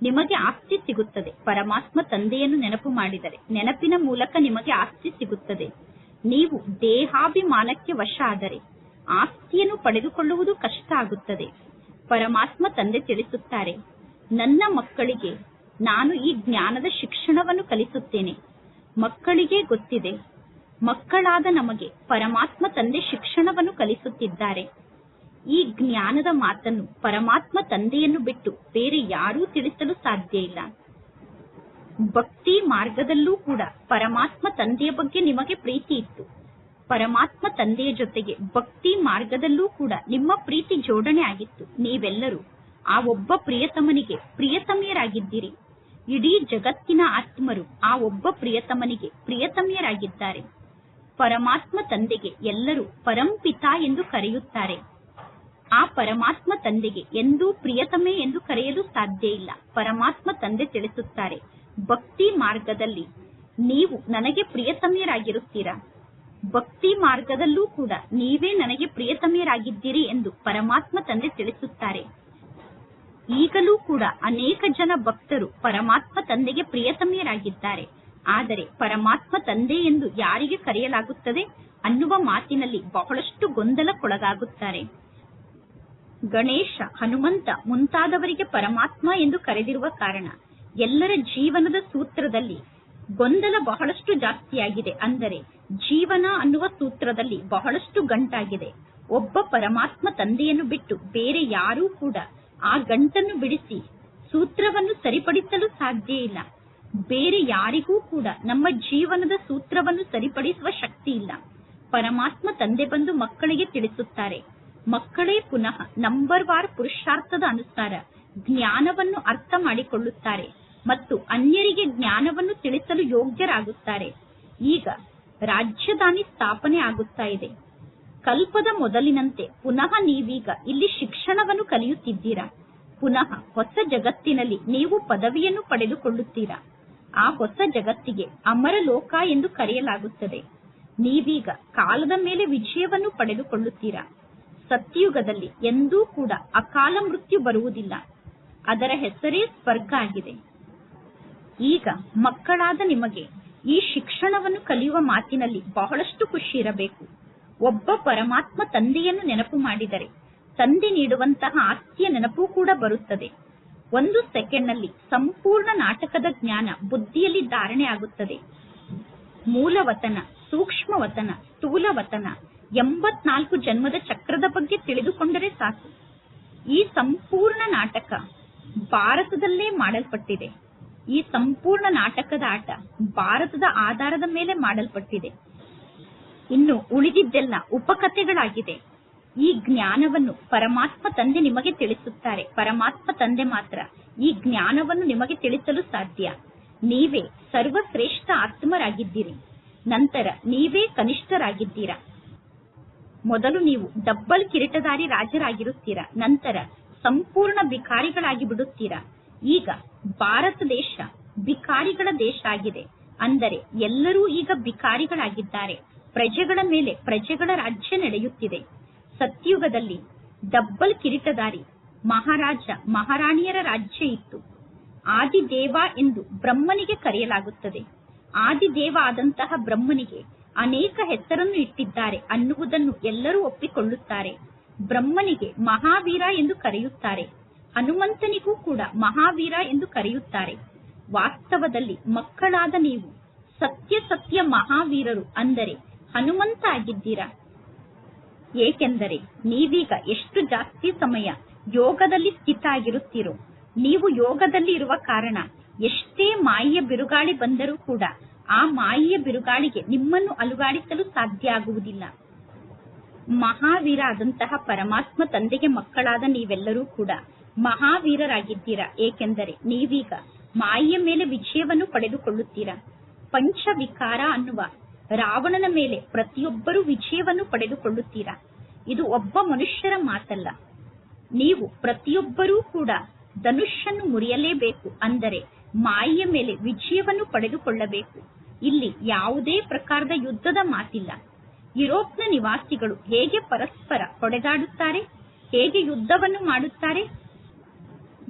ನಿಮಗೆ ಆಸ್ತಿ ಸಿಗುತ್ತದೆ. ಪರಮಾತ್ಮ ತಂದೆಯನ್ನು ನೆನಪು ಮಾಡಿದರೆ ನೆನಪಿನ ಮೂಲಕ ನಿಮಗೆ ಆಸ್ತಿ ಸಿಗುತ್ತದೆ. ನೀವು ದೇಹಾಭಿಮಾನಕ್ಕೆ ವಶ ಆದರೆ ಆಸ್ತಿಯನ್ನು ಪಡೆದುಕೊಳ್ಳುವುದು ಕಷ್ಟ ಆಗುತ್ತದೆ. ಪರಮಾತ್ಮ ತಂದೆ ತಿಳಿಸುತ್ತಾರೆ, ನನ್ನ ಮಕ್ಕಳಿಗೆ ನಾನು ಈ ಜ್ಞಾನದ ಶಿಕ್ಷಣವನ್ನು ಕಲಿಸುತ್ತೇನೆ. ಮಕ್ಕಳಿಗೆ ಗೊತ್ತಿದೆ, ಮಕ್ಕಳಾದ ನಮಗೆ ಪರಮಾತ್ಮ ತಂದೆ ಶಿಕ್ಷಣವನ್ನು ಕಲಿಸುತ್ತಿದ್ದಾರೆ. ಈ ಜ್ಞಾನದ ಮಾತನ್ನು ಪರಮಾತ್ಮ ತಂದೆಯನ್ನು ಬಿಟ್ಟು ಬೇರೆ ಯಾರೂ ತಿಳಿಸಲು ಸಾಧ್ಯ ಇಲ್ಲ. ಭಕ್ತಿ ಮಾರ್ಗದಲ್ಲೂ ಕೂಡ ಪರಮಾತ್ಮ ತಂದೆಯ ಬಗ್ಗೆ ನಿಮಗೆ ಪ್ರೀತಿ ಇತ್ತು. ಪರಮಾತ್ಮ ತಂದೆಯ ಜೊತೆಗೆ ಭಕ್ತಿ ಮಾರ್ಗದಲ್ಲೂ ಕೂಡ ನಿಮ್ಮ ಪ್ರೀತಿ ಜೋಡಣೆ ಆಗಿತ್ತು. ನೀವೆಲ್ಲರೂ ಆ ಒಬ್ಬ ಪ್ರಿಯತಮನಿಗೆ ಪ್ರಿಯತಮಿಯರಾಗಿದ್ದೀರಿ. ಇಡೀ ಜಗತ್ತಿನ ಆತ್ಮರು ಆ ಒಬ್ಬ ಪ್ರಿಯತಮನಿಗೆ ಪ್ರಿಯತಮಿಯರಾಗಿದ್ದಾರೆ. ಪರಮಾತ್ಮ ತಂದೆಗೆ ಎಲ್ಲರೂ ಪರಂಪಿತ ಎಂದು ಕರೆಯುತ್ತಾರೆ. ಆ ಪರಮಾತ್ಮ ತಂದೆಗೆ ಎಂದೂ ಪ್ರಿಯತಮೆ ಎಂದು ಕರೆಯಲು ಸಾಧ್ಯ ಇಲ್ಲ. ಪರಮಾತ್ಮ ತಂದೆ ತಿಳಿಸುತ್ತಾರೆ, ಭಕ್ತಿ ಮಾರ್ಗದಲ್ಲಿ ನೀವು ನನಗೆ ಪ್ರಿಯತಮಿಯರಾಗಿರುತ್ತೀರಾ? ಭಕ್ತಿ ಮಾರ್ಗದಲ್ಲೂ ಕೂಡ ನೀವೇ ನನಗೆ ಪ್ರಿಯತಮಿಯರಾಗಿದ್ದೀರಿ ಎಂದು ಪರಮಾತ್ಮ ತಂದೆ ತಿಳಿಸುತ್ತಾರೆ. ಈಗಲೂ ಕೂಡ ಅನೇಕ ಜನ ಭಕ್ತರು ಪರಮಾತ್ಮ ತಂದೆಗೆ ಪ್ರಿಯತಮೆಯರಾಗಿದ್ದಾರೆ. ಆದರೆ ಪರಮಾತ್ಮ ತಂದೆ ಎಂದು ಯಾರಿಗೆ ಕರೆಯಲಾಗುತ್ತದೆ ಅನ್ನುವ ಮಾತಿನಲ್ಲಿ ಬಹಳಷ್ಟು ಗೊಂದಲಕ್ಕೊಳಗಾಗುತ್ತಾರೆ. ಗಣೇಶ, ಹನುಮಂತ ಮುಂತಾದವರಿಗೆ ಪರಮಾತ್ಮ ಎಂದು ಕರೆದಿರುವ ಕಾರಣ ಎಲ್ಲರ ಜೀವನದ ಸೂತ್ರದಲ್ಲಿ ಗೊಂದಲ ಬಹಳಷ್ಟು ಜಾಸ್ತಿಯಾಗಿದೆ ಅಂದರೆ ಜೀವನ ಅನ್ನುವ ಸೂತ್ರದಲ್ಲಿ ಬಹಳಷ್ಟು ಗಂಟಾಗಿದೆ. ಒಬ್ಬ ಪರಮಾತ್ಮ ತಂದೆಯನ್ನು ಬಿಟ್ಟು ಬೇರೆ ಯಾರೂ ಕೂಡ ಆ ಗಂಟನ್ನು ಬಿಡಿಸಿ ಸೂತ್ರವನ್ನು ಸರಿಪಡಿಸಲು ಸಾಧ್ಯ ಇಲ್ಲ. ಬೇರೆ ಯಾರಿಗೂ ಕೂಡ ನಮ್ಮ ಜೀವನದ ಸೂತ್ರವನ್ನು ಸರಿಪಡಿಸುವ ಶಕ್ತಿ ಇಲ್ಲ. ಪರಮಾತ್ಮ ತಂದೆ ಬಂದು ಮಕ್ಕಳಿಗೆ ತಿಳಿಸುತ್ತಾರೆ. ಮಕ್ಕಳೇ ಪುನಃ ನಂಬರ್ ವಾರ್ ಪುರುಷಾರ್ಥದ ಅನುಸಾರ ಜ್ಞಾನವನ್ನು ಅರ್ಥ ಮಾಡಿಕೊಳ್ಳುತ್ತಾರೆ. ಮತ್ತು ಅನ್ಯರಿಗೆ ಜ್ಞಾನವನ್ನು ತಿಳಿಸಲು ಯೋಗ್ಯರಾಗುತ್ತಾರೆ. ಈಗ ರಾಜ್ಯದಾನಿ ಸ್ಥಾಪನೆ ಆಗುತ್ತಾ ಇದೆ. ಕಲ್ಪದ ಮೊದಲಿನಂತೆ ಪುನಃ ನೀವೀಗ ಇಲ್ಲಿ ಶಿಕ್ಷಣವನ್ನು ಕಲಿಯುತ್ತಿದ್ದೀರಾ? ಪುನಃ ಹೊಸ ಜಗತ್ತಿನಲ್ಲಿ ನೀವು ಪದವಿಯನ್ನು ಪಡೆದುಕೊಳ್ಳುತ್ತೀರಾ? ಆ ಹೊಸ ಜಗತ್ತಿಗೆ ಅಮರ ಲೋಕ ಎಂದು ಕರೆಯಲಾಗುತ್ತದೆ. ನೀವೀಗ ಕಾಲದ ಮೇಲೆ ವಿಜಯವನ್ನು ಪಡೆದುಕೊಳ್ಳುತ್ತೀರಾ? ಸತ್ಯುಗದಲ್ಲಿ ಎಂದೂ ಕೂಡ ಅಕಾಲ ಮೃತ್ಯು ಬರುವುದಿಲ್ಲ. ಅದರ ಹೆಸರೇ ಸ್ವರ್ಗ ಆಗಿದೆ. ಈಗ ಮಕ್ಕಳಾದ ನಿಮಗೆ ಈ ಶಿಕ್ಷಣವನ್ನು ಕಲಿಯುವ ಮಾತಿನಲ್ಲಿ ಬಹಳಷ್ಟು ಖುಷಿ ಇರಬೇಕು. ಒಬ್ಬ ಪರಮಾತ್ಮ ತಂದೆಯನ್ನು ನೆನಪು ಮಾಡಿದರೆ ತಂದೆ ನೀಡುವಂತಹ ಆಸ್ತಿಯ ನೆನಪು ಕೂಡ ಬರುತ್ತದೆ. ಒಂದು ಸೆಕೆಂಡ್ನಲ್ಲಿ ಸಂಪೂರ್ಣ ನಾಟಕದ ಜ್ಞಾನ ಬುದ್ಧಿಯಲ್ಲಿ ಧಾರಣೆ ಆಗುತ್ತದೆ. ಮೂಲವತನ, ಸೂಕ್ಷ್ಮವತನ, ಸ್ಥೂಲವತನ ಎಂಬತ್ನಾಲ್ಕು ಜನ್ಮದ ಚಕ್ರದ ಬಗ್ಗೆ ತಿಳಿದುಕೊಂಡರೆ ಸಾಕು. ಈ ಸಂಪೂರ್ಣ ನಾಟಕ ಭಾರತದಲ್ಲೇ ಮಾಡಲ್ಪಟ್ಟಿದೆ. ಈ ಸಂಪೂರ್ಣ ನಾಟಕದ ಆಟ ಭಾರತದ ಆಧಾರದ ಮೇಲೆ ಮಾಡಲ್ಪಟ್ಟಿದೆ. ಇನ್ನು ಉಳಿದಿದ್ದೆಲ್ಲ ಉಪಕಥೆಗಳಾಗಿದೆ. ಈ ಜ್ಞಾನವನ್ನು ಪರಮಾತ್ಮ ತಂದೆ ನಿಮಗೆ ತಿಳಿಸುತ್ತಾರೆ. ಪರಮಾತ್ಮ ತಂದೆ ಮಾತ್ರ ಈ ಜ್ಞಾನವನ್ನು ನಿಮಗೆ ತಿಳಿಸಲು ಸಾಧ್ಯ. ನೀವೇ ಸರ್ವಶ್ರೇಷ್ಠ ಆತ್ಮರಾಗಿದ್ದೀರಿ. ನಂತರ ನೀವೇ ಕನಿಷ್ಠರಾಗಿದ್ದೀರಾ. ಮೊದಲು ನೀವು ಡಬ್ಬಲ್ ಕಿರೀಟಧಾರಿ ರಾಜರಾಗಿರುತ್ತೀರಾ. ನಂತರ ಸಂಪೂರ್ಣ ಭಿಕಾರಿಗಳಾಗಿ ಬಿಡುತ್ತೀರಾ ಈಗ ಭಾರತ ದೇಶ ಭಿಕಾರಿಗಳ ದೇಶ ಆಗಿದೆ. ಅಂದರೆ ಎಲ್ಲರೂ ಈಗ ಭಿಕಾರಿಗಳಾಗಿದ್ದಾರೆ. ಪ್ರಜೆಗಳ ಮೇಲೆ ಪ್ರಜೆಗಳ ರಾಜ್ಯ ನಡೆಯುತ್ತಿದೆ. ಸತ್ಯುಗದಲ್ಲಿ ಡಬ್ಬಲ್ ಕಿರೀಟಧಾರಿ ಮಹಾರಾಜ ಮಹಾರಾಣಿಯರ ರಾಜ್ಯ ಇತ್ತು. ಆದಿದೇವ ಎಂದು ಬ್ರಹ್ಮನಿಗೆ ಕರೆಯಲಾಗುತ್ತದೆ. ಆದಿದೇವ ಆದಂತಹ ಬ್ರಹ್ಮನಿಗೆ ಅನೇಕ ಹೆಸರನ್ನು ಇಟ್ಟಿದ್ದಾರೆ ಅನ್ನುವುದನ್ನು ಎಲ್ಲರೂ ಒಪ್ಪಿಕೊಳ್ಳುತ್ತಾರೆ. ಬ್ರಹ್ಮನಿಗೆ ಮಹಾವೀರ ಎಂದು ಕರೆಯುತ್ತಾರೆ. ಹನುಮಂತನಿಗೂ ಕೂಡ ಮಹಾವೀರ ಎಂದು ಕರೆಯುತ್ತಾರೆ. ವಾಸ್ತವದಲ್ಲಿ ಮಕ್ಕಳಾದ ನೀವು ಸತ್ಯ ಸತ್ಯ ಮಹಾವೀರರು ಅಂದರೆ ಹನುಮಂತ ಆಗಿದ್ದೀರಾ ಏಕೆಂದರೆ ನೀವೀಗ ಎಷ್ಟು ಜಾಸ್ತಿ ಸಮಯ ಯೋಗದಲ್ಲಿ ಸ್ಥಿತ ಆಗಿರುತ್ತೀರೋ, ನೀವು ಯೋಗದಲ್ಲಿ ಇರುವ ಕಾರಣ ಎಷ್ಟೇ ಮಾಯೆಯ ಬಿರುಗಾಳಿ ಬಂದರೂ ಕೂಡ ಆ ಮಾಯೆಯ ಬಿರುಗಾಳಿಗೆ ನಿಮ್ಮನ್ನು ಅಲುಗಾಡಿಸಲು ಸಾಧ್ಯ ಆಗುವುದಿಲ್ಲ. ಮಹಾವೀರ ಆದಂತಹ ಪರಮಾತ್ಮ ತಂದೆಗೆ ಮಕ್ಕಳಾದ ನೀವೆಲ್ಲರೂ ಕೂಡ ಮಹಾವೀರರಾಗಿದ್ದೀರಾ? ಏಕೆಂದರೆ ನೀವೀಗ ಮಾಯೆಯ ಮೇಲೆ ವಿಜಯವನ್ನು ಪಡೆದುಕೊಳ್ಳುತ್ತೀರಾ? ಪಂಚವಿಕಾರ ಅನ್ನುವ ರಾವಣನ ಮೇಲೆ ಪ್ರತಿಯೊಬ್ಬರೂ ವಿಜಯವನ್ನು ಪಡೆದುಕೊಳ್ಳುತ್ತೀರಾ? ಇದು ಒಬ್ಬ ಮನುಷ್ಯರ ಮಾತಲ್ಲ. ನೀವು ಪ್ರತಿಯೊಬ್ಬರೂ ಕೂಡ ಧನುಷ್ಯನ್ನು ಮುರಿಯಲೇಬೇಕು ಅಂದರೆ ಮಾಯೆಯ ಮೇಲೆ ವಿಜಯವನ್ನು ಪಡೆದುಕೊಳ್ಳಬೇಕು. ಇಲ್ಲಿ ಯಾವುದೇ ಪ್ರಕಾರದ ಯುದ್ಧದ ಮಾತಿಲ್ಲ. ಯುರೋಪ್ನ ನಿವಾಸಿಗಳು ಹೇಗೆ ಪರಸ್ಪರ ಹೊಡೆದಾಡುತ್ತಾರೆ? ಹೇಗೆ ಯುದ್ಧವನ್ನು ಮಾಡುತ್ತಾರೆ?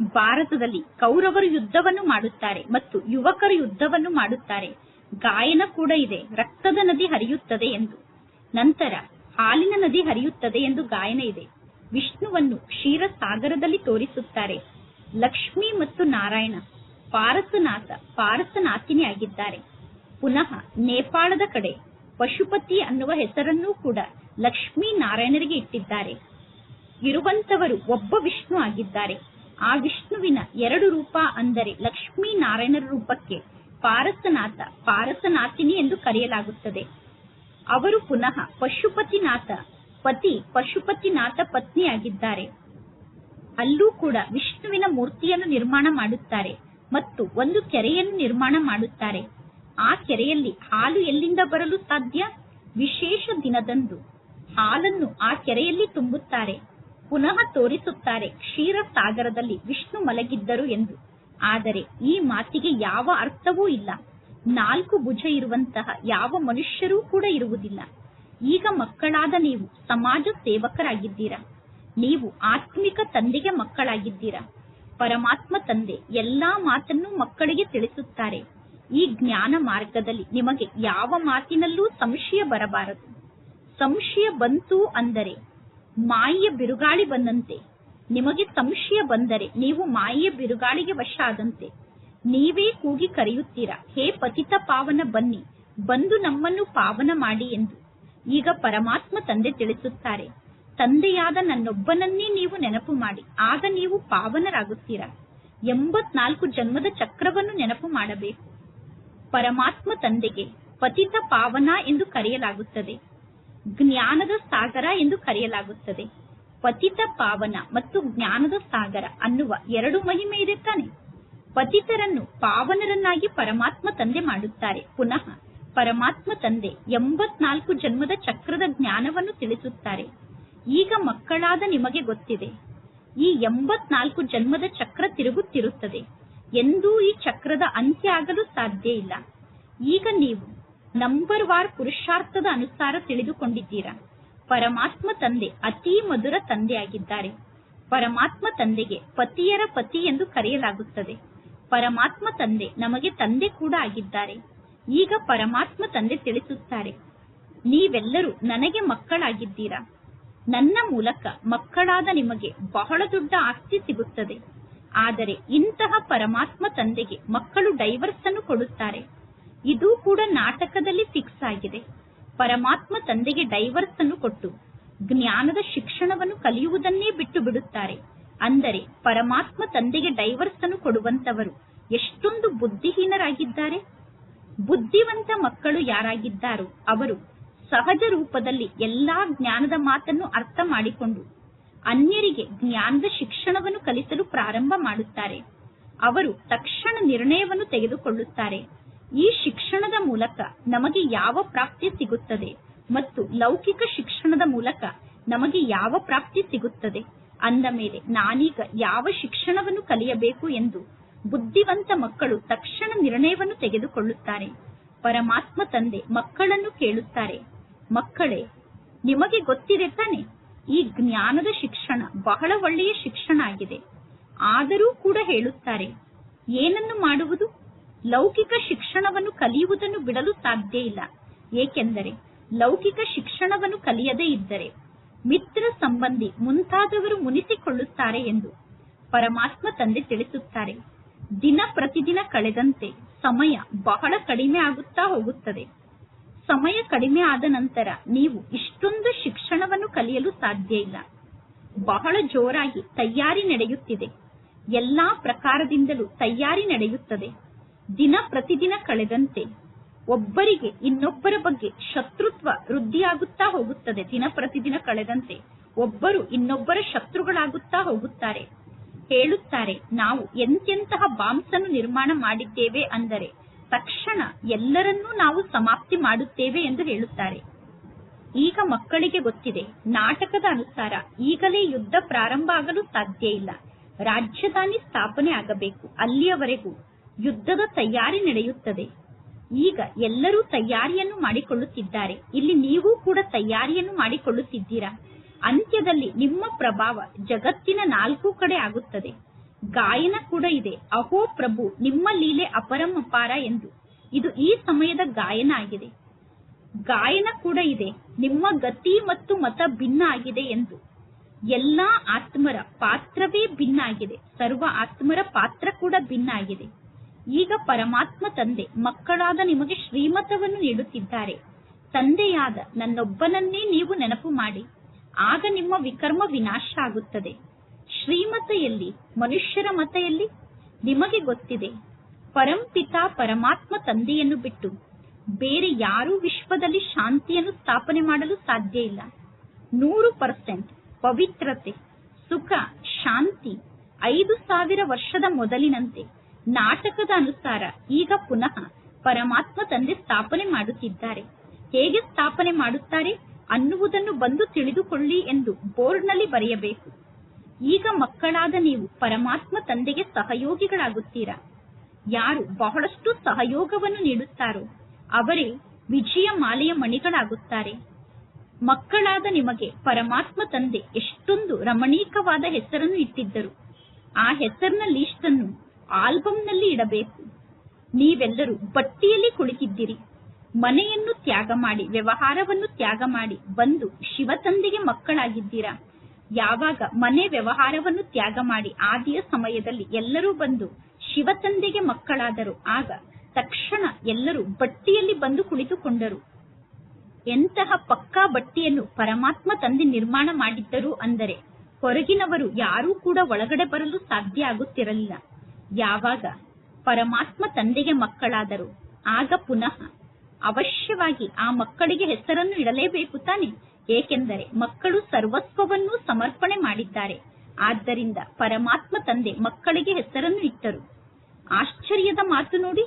ಭಾರತದಲ್ಲಿ ಕೌರವರು ಯುದ್ಧವನ್ನು ಮಾಡುತ್ತಾರೆ ಮತ್ತು ಯುವಕರು ಯುದ್ಧವನ್ನು ಮಾಡುತ್ತಾರೆ. ಗಾಯನ ಕೂಡ ಇದೆ. ರಕ್ತದ ನದಿ ಹರಿಯುತ್ತದೆ ಎಂದು. ನಂತರ ಹಾಲಿನ ನದಿ ಹರಿಯುತ್ತದೆ ಎಂದು ಗಾಯನ ಇದೆ. ವಿಷ್ಣುವನ್ನು ಕ್ಷೀರ ಸಾಗರದಲ್ಲಿ ತೋರಿಸುತ್ತಾರೆ. ಲಕ್ಷ್ಮಿ ಮತ್ತು ನಾರಾಯಣ ಪಾರಸನಾಥ ಪಾರಸನಾಥಿನಿ ಆಗಿದ್ದಾರೆ. ಪುನಃ ನೇಪಾಳದ ಕಡೆ ಪಶುಪತಿ ಅನ್ನುವ ಹೆಸರನ್ನೂ ಕೂಡ ಲಕ್ಷ್ಮೀ ನಾರಾಯಣರಿಗೆ ಇಟ್ಟಿದ್ದಾರೆ. ಇರುವಂತವರು ಒಬ್ಬ ವಿಷ್ಣು ಆಗಿದ್ದಾರೆ. ಆ ವಿಷ್ಣುವಿನ ಎರಡು ರೂಪ ಅಂದರೆ ಲಕ್ಷ್ಮೀ ನಾರಾಯಣರ ರೂಪಕ್ಕೆ ಪಾರಸನಾಥ, ಪಾರಸನಾಥಿನಿ ಎಂದು ಕರೆಯಲಾಗುತ್ತದೆ. ಅವರು ಪುನಃ ಪಶುಪತಿನಾಥ, ಪತಿ ಪಶುಪತಿನಾಥ ಪತ್ನಿಯಾಗಿದ್ದಾರೆ. ಅಲ್ಲೂ ಕೂಡ ವಿಷ್ಣುವಿನ ಮೂರ್ತಿಯನ್ನು ನಿರ್ಮಾಣ ಮಾಡುತ್ತಾರೆ ಮತ್ತು ಒಂದು ಕೆರೆಯನ್ನು ನಿರ್ಮಾಣ ಮಾಡುತ್ತಾರೆ. ಆ ಕೆರೆಯಲ್ಲಿ ಹಾಲು ಎಲ್ಲಿಂದ ಬರಲು ಸಾಧ್ಯ? ವಿಶೇಷ ದಿನದಂದು ಹಾಲನ್ನು ಆ ಕೆರೆಯಲ್ಲಿ ತುಂಬುತ್ತಾರೆ. ಪುನಃ ತೋರಿಸುತ್ತಾರೆ ಕ್ಷೀರ ಸಾಗರದಲ್ಲಿ ವಿಷ್ಣು ಮಲಗಿದ್ದರು ಎಂದು. ಆದರೆ ಈ ಮಾತಿಗೆ ಯಾವ ಅರ್ಥವೂ ಇಲ್ಲ. ನಾಲ್ಕು ಭುಜ ಇರುವಂತಹ ಯಾವ ಮನುಷ್ಯರೂ ಕೂಡ ಇರುವುದಿಲ್ಲ. ಈಗ ಮಕ್ಕಳಾದ ನೀವು ಸಮಾಜ ಸೇವಕರಾಗಿದ್ದೀರಾ? ನೀವು ಆತ್ಮಿಕ ತಂದೆಗೆ ಮಕ್ಕಳಾಗಿದ್ದೀರಾ? ಪರಮಾತ್ಮ ತಂದೆ ಎಲ್ಲಾ ಮಾತನ್ನು ಮಕ್ಕಳಿಗೆ ತಿಳಿಸುತ್ತಾರೆ. ಈ ಜ್ಞಾನ ಮಾರ್ಗದಲ್ಲಿ ನಿಮಗೆ ಯಾವ ಮಾತಿನಲ್ಲೂ ಸಂಶಯ ಬರಬಾರದು. ಸಂಶಯ ಬಂತು ಅಂದರೆ ಮಾಯೆಯ ಬಿರುಗಾಳಿ ಬಂದಂತೆ. ನಿಮಗೆ ಸಂಶಯ ಬಂದರೆ ನೀವು ಮಾಯಿಯ ಬಿರುಗಾಳಿಗೆ ವಶ ಆದಂತೆ ನೀವೇ ಕೂಗಿ ಕರೆಯುತ್ತೀರಾ, ಹೇ ಪತಿತ ಪಾವನ ಬನ್ನಿ, ಬಂದು ನಮ್ಮನ್ನು ಪಾವನ ಮಾಡಿ ಎಂದು. ಈಗ ಪರಮಾತ್ಮ ತಂದೆ ತಿಳಿಸುತ್ತಾರೆ, ತಂದೆಯಾದ ನನ್ನೊಬ್ಬನನ್ನೇ ನೀವು ನೆನಪು ಮಾಡಿ, ಆಗ ನೀವು ಪಾವನರಾಗುತ್ತೀರಾ. ಎಂಬತ್ನಾಲ್ಕು ಜನ್ಮದ ಚಕ್ರವನ್ನು ನೆನಪು ಮಾಡಬೇಕು. ಪರಮಾತ್ಮ ತಂದೆಗೆ ಪತಿತ ಪಾವನ ಎಂದು ಕರೆಯಲಾಗುತ್ತದೆ. ಜ್ಞಾನದ ಸಾಗರ ಎಂದು ಕರೆಯಲಾಗುತ್ತದೆ. ಪತಿತ ಪಾವನ ಮತ್ತು ಜ್ಞಾನದ ಸಾಗರ ಅನ್ನುವ ಎರಡು ಮಹಿಮೆ ಇದೆ ತಾನೆ. ಪತಿತರನ್ನು ಪಾವನರನ್ನಾಗಿ ಪರಮಾತ್ಮ ತಂದೆ ಮಾಡುತ್ತಾರೆ. ಪುನಃ ಪರಮಾತ್ಮ ತಂದೆ ಎಂಬತ್ನಾಲ್ಕು ಜನ್ಮದ ಚಕ್ರದ ಜ್ಞಾನವನ್ನು ತಿಳಿಸುತ್ತಾರೆ. ಈಗ ಮಕ್ಕಳಾದ ನಿಮಗೆ ಗೊತ್ತಿದೆ. ಈ ಎಂಬತ್ನಾಲ್ಕು ಜನ್ಮದ ಚಕ್ರ ತಿರುಗುತ್ತಿರುತ್ತದೆ. ಎಂದೂ ಈ ಚಕ್ರದ ಅಂತ್ಯ ಆಗಲು ಸಾಧ್ಯ ಇಲ್ಲ. ಈಗ ನೀವು ನಂಬರ್ ವಾರ್ ಪುರುಷಾರ್ಥದ ಅನುಸಾರ ತಿಳಿದುಕೊಂಡಿದ್ದೀರಾ? ಪರಮಾತ್ಮ ತಂದೆ, ಅತಿ ಮಧುರ ತಂದೆಯಾಗಿದ್ದಾರೆ. ಪರಮಾತ್ಮ ತಂದೆಗೆ ಪತಿಯರ ಪತಿ ಎಂದು ಕರೆಯಲಾಗುತ್ತದೆ. ಪರಮಾತ್ಮ ತಂದೆ ನಮಗೆ ತಂದೆ ಕೂಡ ಆಗಿದ್ದಾರೆ. ಈಗ ಪರಮಾತ್ಮ ತಂದೆ ತಿಳಿಸುತ್ತಾರೆ, ನೀವೆಲ್ಲರೂ ನನಗೆ ಮಕ್ಕಳಾಗಿದ್ದೀರಾ? ನನ್ನ ಮೂಲಕ ಮಕ್ಕಳಾದ ನಿಮಗೆ ಬಹಳ ದೊಡ್ಡ ಆಸ್ತಿ ಸಿಗುತ್ತದೆ. ಆದರೆ ಇಂತಹ ಪರಮಾತ್ಮ ತಂದೆಗೆ ಮಕ್ಕಳು ಡೈವರ್ಸ್ ಅನ್ನು ಕೊಡುತ್ತಾರೆ. ಇದು ಕೂಡ ನಾಟಕದಲ್ಲಿ ಫಿಕ್ಸ್ ಆಗಿದೆ. ಪರಮಾತ್ಮ ತಂದೆಗೆ ಡೈವರ್ಸ್ ಅನ್ನು ಕೊಟ್ಟು ಜ್ಞಾನದ ಶಿಕ್ಷಣವನ್ನು ಕಲಿಯುವುದನ್ನೇ ಬಿಟ್ಟು ಬಿಡುತ್ತಾರೆ. ಅಂದರೆ ಪರಮಾತ್ಮ ತಂದೆಗೆ ಡೈವರ್ಸ್ ಅನ್ನು ಕೊಡುವಂತವರು ಎಷ್ಟೊಂದು ಬುದ್ಧಿಹೀನರಾಗಿದ್ದಾರೆ. ಬುದ್ಧಿವಂತ ಮಕ್ಕಳು ಯಾರಾಗಿದ್ದಾರೋ ಅವರು ಸಹಜ ರೂಪದಲ್ಲಿ ಎಲ್ಲಾ ಜ್ಞಾನದ ಮಾತನ್ನು ಅರ್ಥ ಮಾಡಿಕೊಂಡು ಅನ್ಯರಿಗೆ ಜ್ಞಾನದ ಶಿಕ್ಷಣವನ್ನು ಕಲಿಸಲು ಪ್ರಾರಂಭ ಮಾಡುತ್ತಾರೆ. ಅವರು ತಕ್ಷಣ ನಿರ್ಣಯವನ್ನು ತೆಗೆದುಕೊಳ್ಳುತ್ತಾರೆ. ಈ ಶಿಕ್ಷಣದ ಮೂಲಕ ನಮಗೆ ಯಾವ ಪ್ರಾಪ್ತಿ ಸಿಗುತ್ತದೆ ಮತ್ತು ಲೌಕಿಕ ಶಿಕ್ಷಣದ ಮೂಲಕ ನಮಗೆ ಯಾವ ಪ್ರಾಪ್ತಿ ಸಿಗುತ್ತದೆ? ಅಂದ ಮೇಲೆ ನಾನೀಗ ಯಾವ ಶಿಕ್ಷಣವನ್ನು ಕಲಿಯಬೇಕು ಎಂದು ಬುದ್ಧಿವಂತ ಮಕ್ಕಳು ತಕ್ಷಣ ನಿರ್ಣಯವನ್ನು ತೆಗೆದುಕೊಳ್ಳುತ್ತಾರೆ. ಪರಮಾತ್ಮ ತಂದೆ ಮಕ್ಕಳನ್ನು ಕೇಳುತ್ತಾರೆ, ಮಕ್ಕಳೇ, ನಿಮಗೆ ಗೊತ್ತಿದೆ ತಾನೆ, ಈ ಜ್ಞಾನದ ಶಿಕ್ಷಣ ಬಹಳ ಒಳ್ಳೆಯ ಶಿಕ್ಷಣ ಆಗಿದೆ. ಆದರೂ ಕೂಡ ಹೇಳುತ್ತಾರೆ, ಏನನ್ನು ಮಾಡುವುದು? ಲೌಕಿಕ ಶಿಕ್ಷಣವನ್ನು ಕಲಿಯುವುದನ್ನು ಬಿಡಲು ಸಾಧ್ಯ ಇಲ್ಲ. ಏಕೆಂದರೆ ಲೌಕಿಕ ಶಿಕ್ಷಣವನ್ನು ಕಲಿಯದೇ ಇದ್ದರೆ ಮಿತ್ರ ಸಂಬಂಧಿ ಮುಂತಾದವರು ಮುನಿಸಿಕೊಳ್ಳುತ್ತಾರೆ ಎಂದು ಪರಮಾತ್ಮ ತಂದೆ ತಿಳಿಸುತ್ತಾರೆ. ದಿನ ಪ್ರತಿದಿನ ಕಳೆದಂತೆ ಸಮಯ ಬಹಳ ಕಡಿಮೆ ಆಗುತ್ತಾ ಹೋಗುತ್ತದೆ. ಸಮಯ ಕಡಿಮೆ ಆದ ನಂತರ ನೀವು ಇಷ್ಟೊಂದು ಶಿಕ್ಷಣವನ್ನು ಕಲಿಯಲು ಸಾಧ್ಯ ಇಲ್ಲ. ಬಹಳ ಜೋರಾಗಿ ತಯಾರಿ ನಡೆಯುತ್ತಿದೆ. ಎಲ್ಲಾ ಪ್ರಕಾರದಿಂದಲೂ ತಯಾರಿ ನಡೆಯುತ್ತದೆ. ದಿನ ಪ್ರತಿದಿನ ಕಳೆದಂತೆ ಒಬ್ಬರಿಗೆ ಇನ್ನೊಬ್ಬರ ಬಗ್ಗೆ ಶತ್ರುತ್ವ ವೃದ್ಧಿಯಾಗುತ್ತಾ ಹೋಗುತ್ತದೆ. ದಿನ ಪ್ರತಿದಿನ ಕಳೆದಂತೆ ಒಬ್ಬರು ಇನ್ನೊಬ್ಬರ ಶತ್ರುಗಳಾಗುತ್ತಾ ಹೋಗುತ್ತಾರೆ. ಹೇಳುತ್ತಾರೆ, ನಾವು ಎಂತೆಂತಹ ಬಾಂಬ್ಸ್ ಅನ್ನು ನಿರ್ಮಾಣ ಮಾಡಿದ್ದೇವೆ ಅಂದರೆ ತಕ್ಷಣ ಎಲ್ಲರನ್ನೂ ನಾವು ಸಮಾಪ್ತಿ ಮಾಡುತ್ತೇವೆ ಎಂದು ಹೇಳುತ್ತಾರೆ. ಈಗ ಮಕ್ಕಳಿಗೆ ಗೊತ್ತಿದೆ, ನಾಟಕದ ಅನುಸಾರ ಈಗಲೇ ಯುದ್ಧ ಪ್ರಾರಂಭ ಆಗಲು ಸಾಧ್ಯ ಇಲ್ಲ. ರಾಜಧಾನಿ ಸ್ಥಾಪನೆ ಆಗಬೇಕು. ಅಲ್ಲಿಯವರೆಗೂ ಯುದ್ಧದ ತಯಾರಿ ನಡೆಯುತ್ತದೆ. ಈಗ ಎಲ್ಲರೂ ತಯಾರಿಯನ್ನು ಮಾಡಿಕೊಳ್ಳುತ್ತಿದ್ದಾರೆ. ಇಲ್ಲಿ ನೀವು ಕೂಡ ತಯಾರಿಯನ್ನು ಮಾಡಿಕೊಳ್ಳುತ್ತಿದ್ದೀರಾ? ಅಂತ್ಯದಲ್ಲಿ ನಿಮ್ಮ ಪ್ರಭಾವ ಜಗತ್ತಿನ ನಾಲ್ಕು ಕಡೆ ಆಗುತ್ತದೆ. ಗಾಯನ ಕೂಡ ಇದೆ. ಅಹೋ ಪ್ರಭು, ನಿಮ್ಮ ಲೀಲೆ ಅಪರಮಪಾರ ಎಂದು. ಇದು ಈ ಸಮಯದ ಗಾಯನ ಆಗಿದೆ. ಗಾಯನ ಕೂಡ ಇದೆ. ನಿಮ್ಮ ಗತಿ ಮತ್ತು ಮತ ಭಿನ್ನ ಆಗಿದೆ ಎಂದು. ಎಲ್ಲಾ ಆತ್ಮರ ಪಾತ್ರವೇ ಭಿನ್ನ ಆಗಿದೆ. ಸರ್ವ ಆತ್ಮರ ಪಾತ್ರ ಕೂಡ ಭಿನ್ನ ಆಗಿದೆ. ಈಗ ಪರಮಾತ್ಮ ತಂದೆ, ಮಕ್ಕಳಾದ ನಿಮಗೆ ಶ್ರೀಮತವನ್ನು ನೀಡುತ್ತಿದ್ದಾರೆ. ತಂದೆಯಾದ ನನ್ನೊಬ್ಬನನ್ನೇ ನೀವು ನೆನಪು ಮಾಡಿ. ಆಗ ನಿಮ್ಮ ವಿಕರ್ಮ ವಿನಾಶ ಆಗುತ್ತದೆ ಶ್ರೀಮತ ಎಲ್ಲಿ ಮನುಷ್ಯರ ಮತ ಎಲ್ಲಿ ನಿಮಗೆ ಗೊತ್ತಿದೆ. ಪರಂಪಿತ ಪರಮಾತ್ಮ ತಂದೆಯನ್ನು ಬಿಟ್ಟು ಬೇರೆ ಯಾರೂ ವಿಶ್ವದಲ್ಲಿ ಶಾಂತಿಯನ್ನು ಸ್ಥಾಪನೆ ಮಾಡಲು ಸಾಧ್ಯ ಇಲ್ಲ. ನೂರು ಪರ್ಸೆಂಟ್ ಪವಿತ್ರತೆ, ಸುಖ, ಶಾಂತಿ, ಐದು ಸಾವಿರ ವರ್ಷದ ಮೊದಲಿನಂತೆ ನಾಟಕದ ಅನುಸಾರ ಈಗ ಪುನಃ ಪರಮಾತ್ಮ ತಂದೆ ಸ್ಥಾಪನೆ ಮಾಡುತ್ತಿದ್ದಾರೆ. ಹೇಗೆ ಸ್ಥಾಪನೆ ಮಾಡುತ್ತಾರೆ ಅನ್ನುವುದನ್ನು ಬಂದು ತಿಳಿದುಕೊಳ್ಳಿ ಎಂದು ಬೋರ್ಡ್ನಲ್ಲಿ ಬರೆಯಬೇಕು. ಈಗ ಮಕ್ಕಳಾದ ನೀವು ಪರಮಾತ್ಮ ತಂದೆಗೆ ಸಹಯೋಗಿಗಳಾಗುತ್ತೀರಾ? ಯಾರು ಬಹಳಷ್ಟು ಸಹಯೋಗವನ್ನು ನೀಡುತ್ತಾರೋ ಅವರೇ ವಿಜಯ ಮಾಲೆಯ ಮಣಿಗಳಾಗುತ್ತಾರೆ. ಮಕ್ಕಳಾದ ನಿಮಗೆ ಪರಮಾತ್ಮ ತಂದೆ ಎಷ್ಟೊಂದು ರಮಣೀಕವಾದ ಹೆಸರನ್ನು ಇಟ್ಟಿದ್ದರು. ಆ ಹೆಸರಿನ ಲೀಸ್ಟ್ ಅನ್ನು ಆಲ್ಬಂನಲ್ಲಿ ಇಡಬೇಕು. ನೀವೆಲ್ಲರೂ ಬಟ್ಟಿಯಲ್ಲಿ ಕುಳಿತಿದ್ದೀರಿ. ಮನೆಯನ್ನು ತ್ಯಾಗ ಮಾಡಿ, ವ್ಯವಹಾರವನ್ನು ತ್ಯಾಗ ಮಾಡಿ ಬಂದು ಶಿವ ತಂದೆಗೆ ಮಕ್ಕಳಾಗಿದ್ದೀರಾ? ಯಾವಾಗ ಮನೆ ವ್ಯವಹಾರವನ್ನು ತ್ಯಾಗ ಮಾಡಿ ಆದಿಯ ಸಮಯದಲ್ಲಿ ಎಲ್ಲರೂ ಬಂದು ಶಿವ ತಂದೆಗೆ ಮಕ್ಕಳಾದರು, ಆಗ ತಕ್ಷಣ ಎಲ್ಲರೂ ಬಟ್ಟಿಯಲ್ಲಿ ಬಂದು ಕುಳಿತುಕೊಂಡರು. ಎಂತಹ ಪಕ್ಕಾ ಬಟ್ಟಿಯನ್ನು ಪರಮಾತ್ಮ ತಂದೆ ನಿರ್ಮಾಣ ಮಾಡಿದ್ದರು ಅಂದರೆ ಹೊರಗಿನವರು ಯಾರೂ ಕೂಡ ಒಳಗಡೆ ಬರಲು ಸಾಧ್ಯ ಆಗುತ್ತಿರಲಿಲ್ಲ. ಯಾವಾಗ ಪರಮಾತ್ಮ ತಂದೆಗೆ ಮಕ್ಕಳಾದರು, ಆಗ ಪುನಃ ಅವಶ್ಯವಾಗಿ ಆ ಮಕ್ಕಳಿಗೆ ಹೆಸರನ್ನು ಇಡಲೇಬೇಕು ತಾನೆ. ಏಕೆಂದರೆ ಮಕ್ಕಳು ಸರ್ವಸ್ವವನ್ನು ಸಮರ್ಪಣೆ ಮಾಡಿದ್ದಾರೆ. ಆದ್ದರಿಂದ ಪರಮಾತ್ಮ ತಂದೆ ಮಕ್ಕಳಿಗೆ ಹೆಸರನ್ನು ಇಟ್ಟರು. ಆಶ್ಚರ್ಯದ ಮಾತು ನೋಡಿ,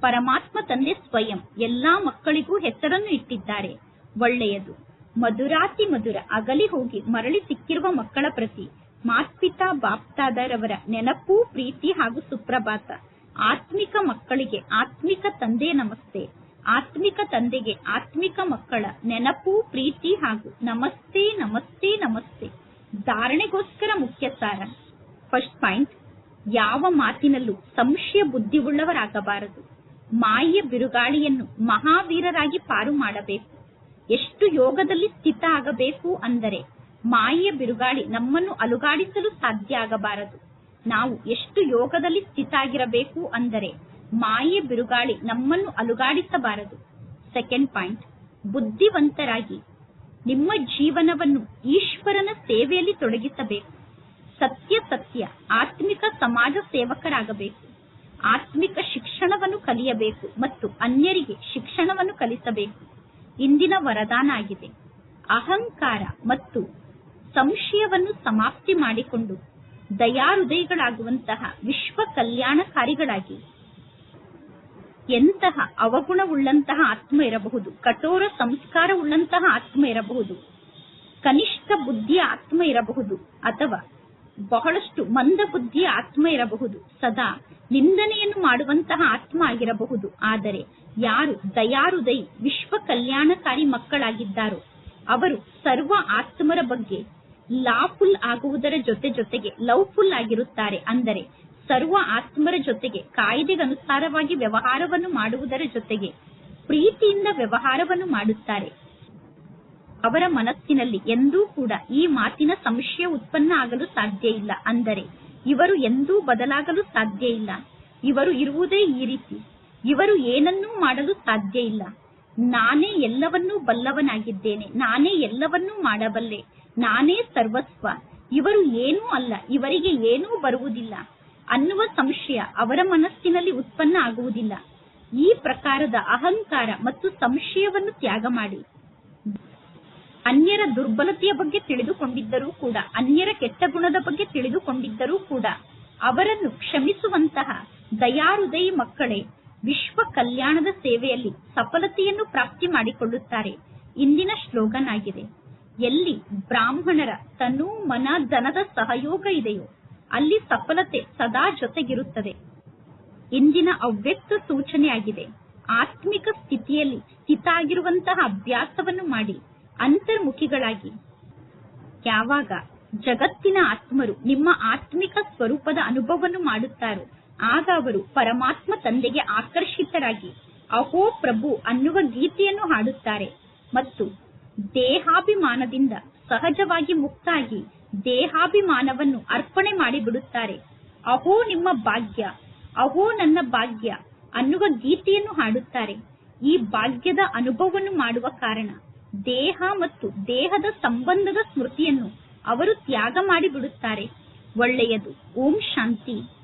ಪರಮಾತ್ಮ ತಂದೆ ಸ್ವಯಂ ಎಲ್ಲಾ ಮಕ್ಕಳಿಗೂ ಹೆಸರನ್ನು ಇಟ್ಟಿದ್ದಾರೆ. ಒಳ್ಳೆಯದು. ಮಧುರಾತಿ ಮಧುರ ಅಗಲಿ ಹೋಗಿ ಮರಳಿ ಸಿಕ್ಕಿರುವ ಮಕ್ಕಳ ಪ್ರತಿ ಮಾತ್ಪಿತಾ ಬಾಪ್ತಾದರವರ ನೆನಪು, ಪ್ರೀತಿ ಹಾಗೂ ಸುಪ್ರಭಾತ. ಆತ್ಮಿಕ ಮಕ್ಕಳಿಗೆ ಆತ್ಮಿಕ ತಂದೆ ನಮಸ್ತೆ. ಆತ್ಮಿಕ ತಂದೆಗೆ ಆತ್ಮಿಕ ಮಕ್ಕಳ ನೆನಪು, ಪ್ರೀತಿ ಹಾಗೂ ನಮಸ್ತೆ ನಮಸ್ತೆ ನಮಸ್ತೆ. ಧಾರಣೆಗೋಸ್ಕರ ಮುಖ್ಯ ಸಾರ. ಫಸ್ಟ್ ಪಾಯಿಂಟ್ ಯಾವ ಮಾತಿನಲ್ಲೂ ಸಂಶಯ ಬುದ್ಧಿವುಳ್ಳವರಾಗಬಾರದು ಮಾಯೆಯ ಬಿರುಗಾಳಿಯನ್ನು ಮಹಾವೀರರಾಗಿ ಪಾರು ಮಾಡಬೇಕು. ಎಷ್ಟು ಯೋಗದಲ್ಲಿ ಸ್ಥಿತ ಆಗಬೇಕು ಅಂದರೆ ಮಾಯೆಯ ಬಿರುಗಾಳಿ ನಮ್ಮನ್ನು ಅಲುಗಾಡಿಸಲು ಸಾಧ್ಯ ಆಗಬಾರದು. ನಾವು ಎಷ್ಟು ಯೋಗದಲ್ಲಿ ಸ್ಥಿತಾಗಿರಬೇಕು ಅಂದರೆ ಮಾಯೆಯ ಬಿರುಗಾಳಿ ನಮ್ಮನ್ನು ಅಲುಗಾಡಿಸಬಾರದು. ಸೆಕೆಂಡ್ ಪಾಯಿಂಟ್ ಬುದ್ಧಿವಂತರಾಗಿ ನಿಮ್ಮ ಜೀವನವನ್ನು ಈಶ್ವರನ ಸೇವೆಯಲ್ಲಿ ತೊಡಗಿಸಬೇಕು. ಸತ್ಯ ಸತ್ಯ, ಆತ್ಮಿಕ ಸಮಾಜ ಸೇವಕರಾಗಬೇಕು. ಆತ್ಮಿಕ ಶಿಕ್ಷಣವನ್ನು ಕಲಿಯಬೇಕು ಮತ್ತು ಅನ್ಯರಿಗೆ ಶಿಕ್ಷಣವನ್ನು ಕಲಿಸಬೇಕು. ಇಂದಿನ ವರದಾನ ಆಗಿದೆ. ಅಹಂಕಾರ ಮತ್ತು ಸಂಶಯವನ್ನು ಸಮಾಪ್ತಿ ಮಾಡಿಕೊಂಡು ದಯಾಹೃದಯಗಳಾಗುವಂತಹ ವಿಶ್ವ ಕಲ್ಯಾಣಕಾರಿಗಳಾಗಿ ಎಂತಹ ಅವಗುಣವುಳ್ಳಂತಹ ಆತ್ಮ ಇರಬಹುದು, ಕಠೋರ ಸಂಸ್ಕಾರವುಳ್ಳಂತಹ ಆತ್ಮ ಇರಬಹುದು, ಕನಿಷ್ಠ ಬುದ್ಧಿಯ ಆತ್ಮ ಇರಬಹುದು ಅಥವಾ ಬಹಳಷ್ಟು ಮಂದ ಬುದ್ಧಿಯ ಆತ್ಮ ಇರಬಹುದು, ಸದಾ ನಿಂದನೆಯನ್ನು ಮಾಡುವಂತಹ ಆತ್ಮ ಆಗಿರಬಹುದು. ಆದರೆ ಯಾರು ದಯಾರುದಯಿ ವಿಶ್ವ ಕಲ್ಯಾಣಕಾರಿ ಮಕ್ಕಳಾಗಿದ್ದಾರೋ, ಅವರು ಸರ್ವ ಆತ್ಮರ ಬಗ್ಗೆ ಲಾಫುಲ್ ಆಗುವುದರ ಜೊತೆ ಜೊತೆಗೆ ಲವ್ಫುಲ್ ಆಗಿರುತ್ತಾರೆ. ಅಂದರೆ ಸರ್ವ ಆತ್ಮರ ಜೊತೆಗೆ ಕಾಯ್ದೆಗನುಸಾರವಾಗಿ ವ್ಯವಹಾರವನ್ನು ಮಾಡುವುದರ ಜೊತೆಗೆ ಪ್ರೀತಿಯಿಂದ ವ್ಯವಹಾರವನ್ನು ಮಾಡುತ್ತಾರೆ. ಅವರ ಮನಸ್ಸಿನಲ್ಲಿ ಎಂದೂ ಕೂಡ ಈ ಮಾತಿನ ಸಂಶಯ ಉತ್ಪನ್ನ ಆಗಲು ಸಾಧ್ಯ ಇಲ್ಲ. ಅಂದರೆ ಇವರು ಎಂದೂ ಬದಲಾಗಲು ಸಾಧ್ಯ ಇಲ್ಲ. ಇವರು ಇರುವುದೇ ಈ ರೀತಿ. ಇವರು ಏನನ್ನೂ ಮಾಡಲು ಸಾಧ್ಯ ಇಲ್ಲ. ನಾನೇ ಎಲ್ಲವನ್ನೂ ಬಲ್ಲವನಾಗಿದ್ದೇನೆ. ನಾನೇ ಎಲ್ಲವನ್ನೂ ಮಾಡಬಲ್ಲೆ. ನಾನೇ ಸರ್ವಸ್ವ. ಇವರು ಏನೂ ಅಲ್ಲ, ಇವರಿಗೆ ಏನೂ ಬರುವುದಿಲ್ಲ. ಅನ್ನುವ ಸಂಶಯ ಅವರ ಮನಸ್ಸಿನಲ್ಲಿ ಉತ್ಪನ್ನ ಆಗುವುದಿಲ್ಲ. ಈ ಪ್ರಕಾರದ ಅಹಂಕಾರ ಮತ್ತು ಸಂಶಯವನ್ನು ತ್ಯಾಗ ಮಾಡಿ. ಅನ್ಯರ ದುರ್ಬಲತೆಯ ಬಗ್ಗೆ ತಿಳಿದುಕೊಂಡಿದ್ದರೂ ಕೂಡ, ಅನ್ಯರ ಕೆಟ್ಟ ಗುಣದ ಬಗ್ಗೆ ತಿಳಿದುಕೊಂಡಿದ್ದರೂ ಕೂಡ, ಅವರನ್ನು ಕ್ಷಮಿಸುವಂತಹ ದಯಾಹೃದಯಿ ಮಕ್ಕಳೇ, ವಿಶ್ವ ಕಲ್ಯಾಣದ ಸೇವೆಯಲ್ಲಿ ಸಫಲತೆಯನ್ನು ಪ್ರಾಪ್ತಿ ಮಾಡಿಕೊಳ್ಳುತ್ತಾರೆ. ಇಂದಿನ ಶ್ಲೋಗನ್ ಆಗಿದೆ ಎಲ್ಲಿ ಬ್ರಾಹ್ಮಣರ ತನು ಮನ ಧನದ ಸಹಯೋಗ ಇದೆಯೋ, ಅಲ್ಲಿ ಸಫಲತೆ ಸದಾ ಜೊತೆಗಿರುತ್ತದೆ. ಇಂದಿನ ಅವ್ಯಕ್ತ ಸೂಚನೆಯಾಗಿದೆ, ಆತ್ಮಿಕ ಸ್ಥಿತಿಯಲ್ಲಿ ಸ್ಥಿತ ಆಗಿರುವಂತಹ ಅಭ್ಯಾಸವನ್ನು ಮಾಡಿ ಅಂತರ್ಮುಖಿಗಳಾಗಿ. ಯಾವಾಗ ಜಗತ್ತಿನ ಆತ್ಮರು ನಿಮ್ಮ ಆತ್ಮಿಕ ಸ್ವರೂಪದ ಅನುಭವವನ್ನು ಮಾಡುತ್ತಾರೋ, ಆಗ ಅವರು ಪರಮಾತ್ಮ ತಂದೆಗೆ ಆಕರ್ಷಿತರಾಗಿ, ಅಹೋ ಪ್ರಭು ಅನ್ನುವ ಗೀತೆಯನ್ನು ಹಾಡುತ್ತಾರೆ ಮತ್ತು ದೇಹಾಭಿಮಾನದಿಂದ ಸಹಜವಾಗಿ ಮುಕ್ತಾಗಿ ದೇಹಾಭಿಮಾನವನ್ನು ಅರ್ಪಣೆ ಮಾಡಿಬಿಡುತ್ತಾರೆ ಅಹೋ ನಿಮ್ಮ ಭಾಗ್ಯ, ಅಹೋ ನನ್ನ ಭಾಗ್ಯ ಅನ್ನುವ ಗೀತೆಯನ್ನು ಹಾಡುತ್ತಾರೆ. ಈ ಭಾಗ್ಯದ ಅನುಭವವನ್ನು ಮಾಡುವ ಕಾರಣ ದೇಹ ಮತ್ತು ದೇಹದ ಸಂಬಂಧದ ಸ್ಮೃತಿಯನ್ನು ಅವರು ತ್ಯಾಗ ಮಾಡಿಬಿಡುತ್ತಾರೆ ಒಳ್ಳೆಯದು. ಓಂ ಶಾಂತಿ.